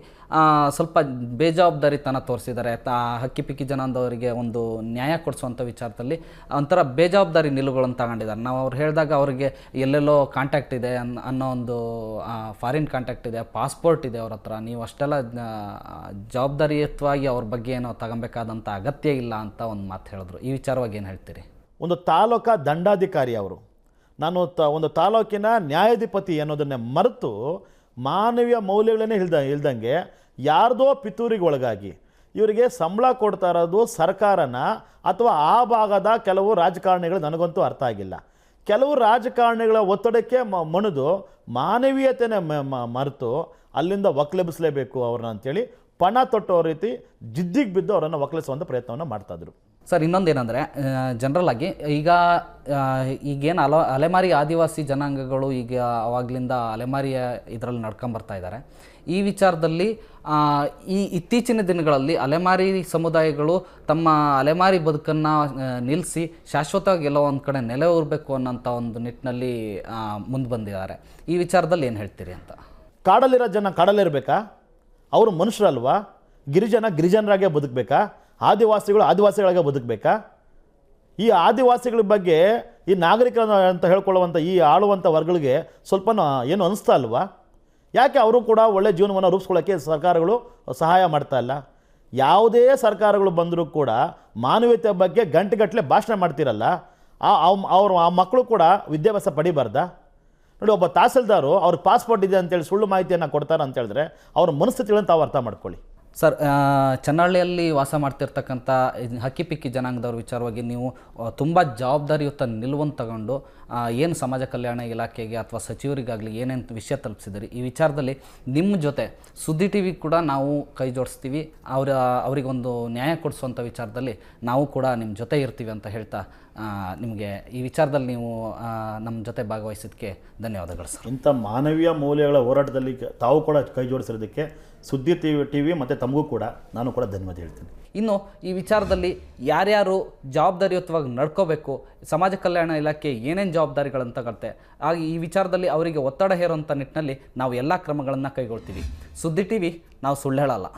Speaker 1: ಸ್ವಲ್ಪ ಬೇಜವಾಬ್ದಾರಿತನ ತೋರಿಸಿದ್ದಾರೆ. ತಾ, ಹಕ್ಕಿ ಪಿಕ್ಕಿ ಜನಾಂಗದವರಿಗೆ ಒಂದು ನ್ಯಾಯ ಕೊಡಿಸುವಂಥ ವಿಚಾರದಲ್ಲಿ ಒಂಥರ ಬೇಜವಾಬ್ದಾರಿ ನಿಲುವುಗಳನ್ನು ತಗೊಂಡಿದ್ದಾರೆ. ನಾವು ಅವ್ರು ಹೇಳಿದಾಗ ಅವರಿಗೆ ಎಲ್ಲೆಲ್ಲೋ ಕಾಂಟ್ಯಾಕ್ಟ್ ಇದೆ ಅನ್, ಅನ್ನೋ ಒಂದು ಫಾರಿನ್ ಕಾಂಟ್ಯಾಕ್ಟ್ ಇದೆ ಪಾಸ್ಪೋರ್ಟ್ ಇದೆ ಅವ್ರ ಹತ್ರ. ನೀವು ಅಷ್ಟೆಲ್ಲ ಜವಾಬ್ದಾರಿಯುತವಾಗಿ ಅವ್ರ ಬಗ್ಗೆ ಏನೋ ತಗೊಬೇಕಾದಂಥ ಅಗತ್ಯ ಇಲ್ಲ ಅಂತ ಒಂದು ಮಾತು ಹೇಳಿದ್ರು. ಈ ವಿಚಾರವಾಗಿ ಏನು ಹೇಳ್ತೀರಿ?
Speaker 10: ಒಂದು ತಾಲೂಕ ದಂಡಾಧಿಕಾರಿ ಅವರು. ನಾನು ತ, ಒಂದು ತಾಲೂಕಿನ ನ್ಯಾಯಾಧಿಪತಿ ಅನ್ನೋದನ್ನೇ ಮರೆತು ಮಾನವೀಯ ಮೌಲ್ಯಗಳನ್ನೇ ಇಲ್ದ ಇಲ್ದಂಗೆ ಯಾರ್ದೋ ಪಿತೂರಿಗೆ ಒಳಗಾಗಿ ಇವರಿಗೆ ಸಂಬಳ ಕೊಡ್ತಾ ಇರೋದು ಸರ್ಕಾರನ ಅಥವಾ ಆ ಭಾಗದ ಕೆಲವು ರಾಜಕಾರಣಿಗಳು ನನಗಂತೂ ಅರ್ಥ ಆಗಿಲ್ಲ. ಕೆಲವು ರಾಜಕಾರಣಿಗಳ ಒತ್ತಡಕ್ಕೆ ಮಣಿದು ಮಾನವೀಯತೆನೇ ಮರೆತು ಅಲ್ಲಿಂದ ಒಕ್ಲೆಬ್ಬಿಸಲೇಬೇಕು ಅವ್ರನ್ನ ಅಂತೇಳಿ ಪಣ ತೊಟ್ಟೋ ರೀತಿ ಜಿದ್ದಿಗೆ ಬಿದ್ದು ಅವರನ್ನು ಒಕ್ಕಲಿಸುವಂಥ ಪ್ರಯತ್ನವನ್ನು ಮಾಡ್ತಾಯಿದ್ರು
Speaker 1: ಸರ್ ಇನ್ನೊಂದು ಏನಂದರೆ ಜನರಲ್ ಆಗಿ ಈಗ ಈಗೇನು ಅಲ, ಅಲೆಮಾರಿ ಆದಿವಾಸಿ ಜನಾಂಗಗಳು ಈಗ ಅವಾಗಲಿಂದ ಅಲೆಮಾರಿಯ ಇದರಲ್ಲಿ ನಡ್ಕೊಂಬರ್ತಾ ಇದ್ದಾರೆ ಈ ವಿಚಾರದಲ್ಲಿ ಈ ಇತ್ತೀಚಿನ ದಿನಗಳಲ್ಲಿ ಅಲೆಮಾರಿ ಸಮುದಾಯಗಳು ತಮ್ಮ ಅಲೆಮಾರಿ ಬದುಕನ್ನು ನಿಲ್ಲಿಸಿ ಶಾಶ್ವತವಾಗಿ ಎಲ್ಲೋ ಒಂದು ಕಡೆ ನೆಲೆ ಊರಬೇಕು ಅನ್ನೋಂಥ ಒಂದು ನಿಟ್ಟಿನಲ್ಲಿ ಮುಂದೆ ಬಂದಿದ್ದಾರೆ. ಈ ವಿಚಾರದಲ್ಲಿ ಏನು ಹೇಳ್ತೀರಿ ಅಂತ?
Speaker 10: ಕಾಡಲ್ಲಿರೋ ಜನ ಕಾಡಲ್ಲಿರಬೇಕಾ? ಅವರು ಮನುಷ್ಯರಲ್ವಾ? ಗಿರಿಜನ ಗಿರಿಜನರಾಗೇ ಬದುಕಬೇಕಾ? ಆದಿವಾಸಿಗಳು ಆದಿವಾಸಿಗಳಾಗೆ ಬದುಕಬೇಕಾ? ಈ ಆದಿವಾಸಿಗಳ ಬಗ್ಗೆ ಈ ನಾಗರಿಕರ ಅಂತ ಹೇಳ್ಕೊಳ್ಳುವಂಥ ಈ ಆಳುವಂಥ ವರ್ಗಗಳಿಗೆ ಸ್ವಲ್ಪ ಏನು ಅನಿಸ್ತಾ ಅಲ್ವಾ ಯಾಕೆ ಅವರು ಕೂಡ ಒಳ್ಳೆ ಜೀವನವನ್ನು ರೂಪಿಸ್ಕೊಳ್ಳೋಕ್ಕೆ ಸರ್ಕಾರಗಳು ಸಹಾಯ ಮಾಡ್ತಾ ಇಲ್ಲ? ಯಾವುದೇ ಸರ್ಕಾರಗಳು ಬಂದರೂ ಕೂಡ ಮಾನವೀಯತೆ ಬಗ್ಗೆ ಗಂಟೆಗಟ್ಟಲೆ ಭಾಷಣ ಮಾಡ್ತಿರಲ್ಲ? ಆ ಅವರು ಆ ಮಕ್ಕಳು ಕೂಡ ವಿದ್ಯಾಭ್ಯಾಸ ಪಡಿಬಾರ್ದಾ? ನೋಡಿ, ಒಬ್ಬ ತಹಸೀಲ್ದಾರು ಅವ್ರ ಪಾಸ್ಪೋರ್ಟ್ ಇದೆ ಅಂತೇಳಿ ಸುಳ್ಳು ಮಾಹಿತಿಯನ್ನು ಕೊಡ್ತಾರೆ ಅಂತ ಹೇಳಿದ್ರೆ ಅವ್ರ ಮನಸ್ಥಿತಿಗಳನ್ನು ತಾವು ಅರ್ಥ ಮಾಡ್ಕೊಳ್ಳಿ.
Speaker 1: ಸರ್ ಚನ್ನಳ್ಳಿಯಲ್ಲಿ ವಾಸ ಮಾಡ್ತಿರ್ತಕ್ಕಂಥ ಹಕ್ಕಿಪಿಕ್ಕಿ ಹಕ್ಕಿ ಪಿಕ್ಕಿ ಜನಾಂಗದವ್ರ ವಿಚಾರವಾಗಿ ನೀವು ತುಂಬ ಜವಾಬ್ದಾರಿಯುತ ನಿಲುವನ್ನು ತಗೊಂಡು ಏನು ಸಮಾಜ ಕಲ್ಯಾಣ ಇಲಾಖೆಗೆ ಅಥವಾ ಸಚಿವರಿಗಾಗಲಿ ಏನೇನು ವಿಷಯ ತಲುಪಿಸಿದಿರಿ ಈ ವಿಚಾರದಲ್ಲಿ ನಿಮ್ಮ ಜೊತೆ ಸುದ್ದಿ ಟಿ ವಿ ಕೂಡ ನಾವು ಕೈ ಜೋಡಿಸ್ತೀವಿ. ಅವರ, ಅವರಿಗೊಂದು ನ್ಯಾಯ ಕೊಡಿಸುವಂಥ ವಿಚಾರದಲ್ಲಿ ನಾವು ಕೂಡ ನಿಮ್ಮ ಜೊತೆ ಇರ್ತೀವಿ ಅಂತ ಹೇಳ್ತಾ ನಿಮಗೆ ಈ ವಿಚಾರದಲ್ಲಿ ನೀವು ನಮ್ಮ ಜೊತೆ ಭಾಗವಹಿಸಿದ್ದಕ್ಕೆ ಧನ್ಯವಾದಗಳು ಸರ್.
Speaker 10: ಇಂಥ ಮಾನವೀಯ ಮೌಲ್ಯಗಳ ಹೋರಾಟದಲ್ಲಿ ತಾವು ಕೂಡ ಕೈ ಜೋಡಿಸಿರೋದಕ್ಕೆ ಸುದ್ದಿ ಟಿ ವಿ ಟಿ ವಿ ಮತ್ತು ತಮಗೂ ಕೂಡ ನಾನು ಕೂಡ ಧನ್ಯವಾದ ಹೇಳ್ತೀನಿ.
Speaker 1: ಇನ್ನು ಈ ವಿಚಾರದಲ್ಲಿ ಯಾರ್ಯಾರು ಜವಾಬ್ದಾರಿಯುತವಾಗಿ ನಡ್ಕೋಬೇಕು, ಸಮಾಜ ಕಲ್ಯಾಣ ಇಲಾಖೆ ಏನೇನು ಜವಾಬ್ದಾರಿಗಳನ್ನು ತಗೊಳ್ತೆ ಆಗ ಈ ವಿಚಾರದಲ್ಲಿ ಅವರಿಗೆ ಒತ್ತಡ ಹೇರುವಂಥ ನಿಟ್ಟಿನಲ್ಲಿ ನಾವು ಎಲ್ಲ ಕ್ರಮಗಳನ್ನು ಕೈಗೊಳ್ತೀವಿ. ಸುದ್ದಿ ಟಿ ವಿ, ನಾವು ಸುಳ್ಳು ಹೇಳಲ್ಲ.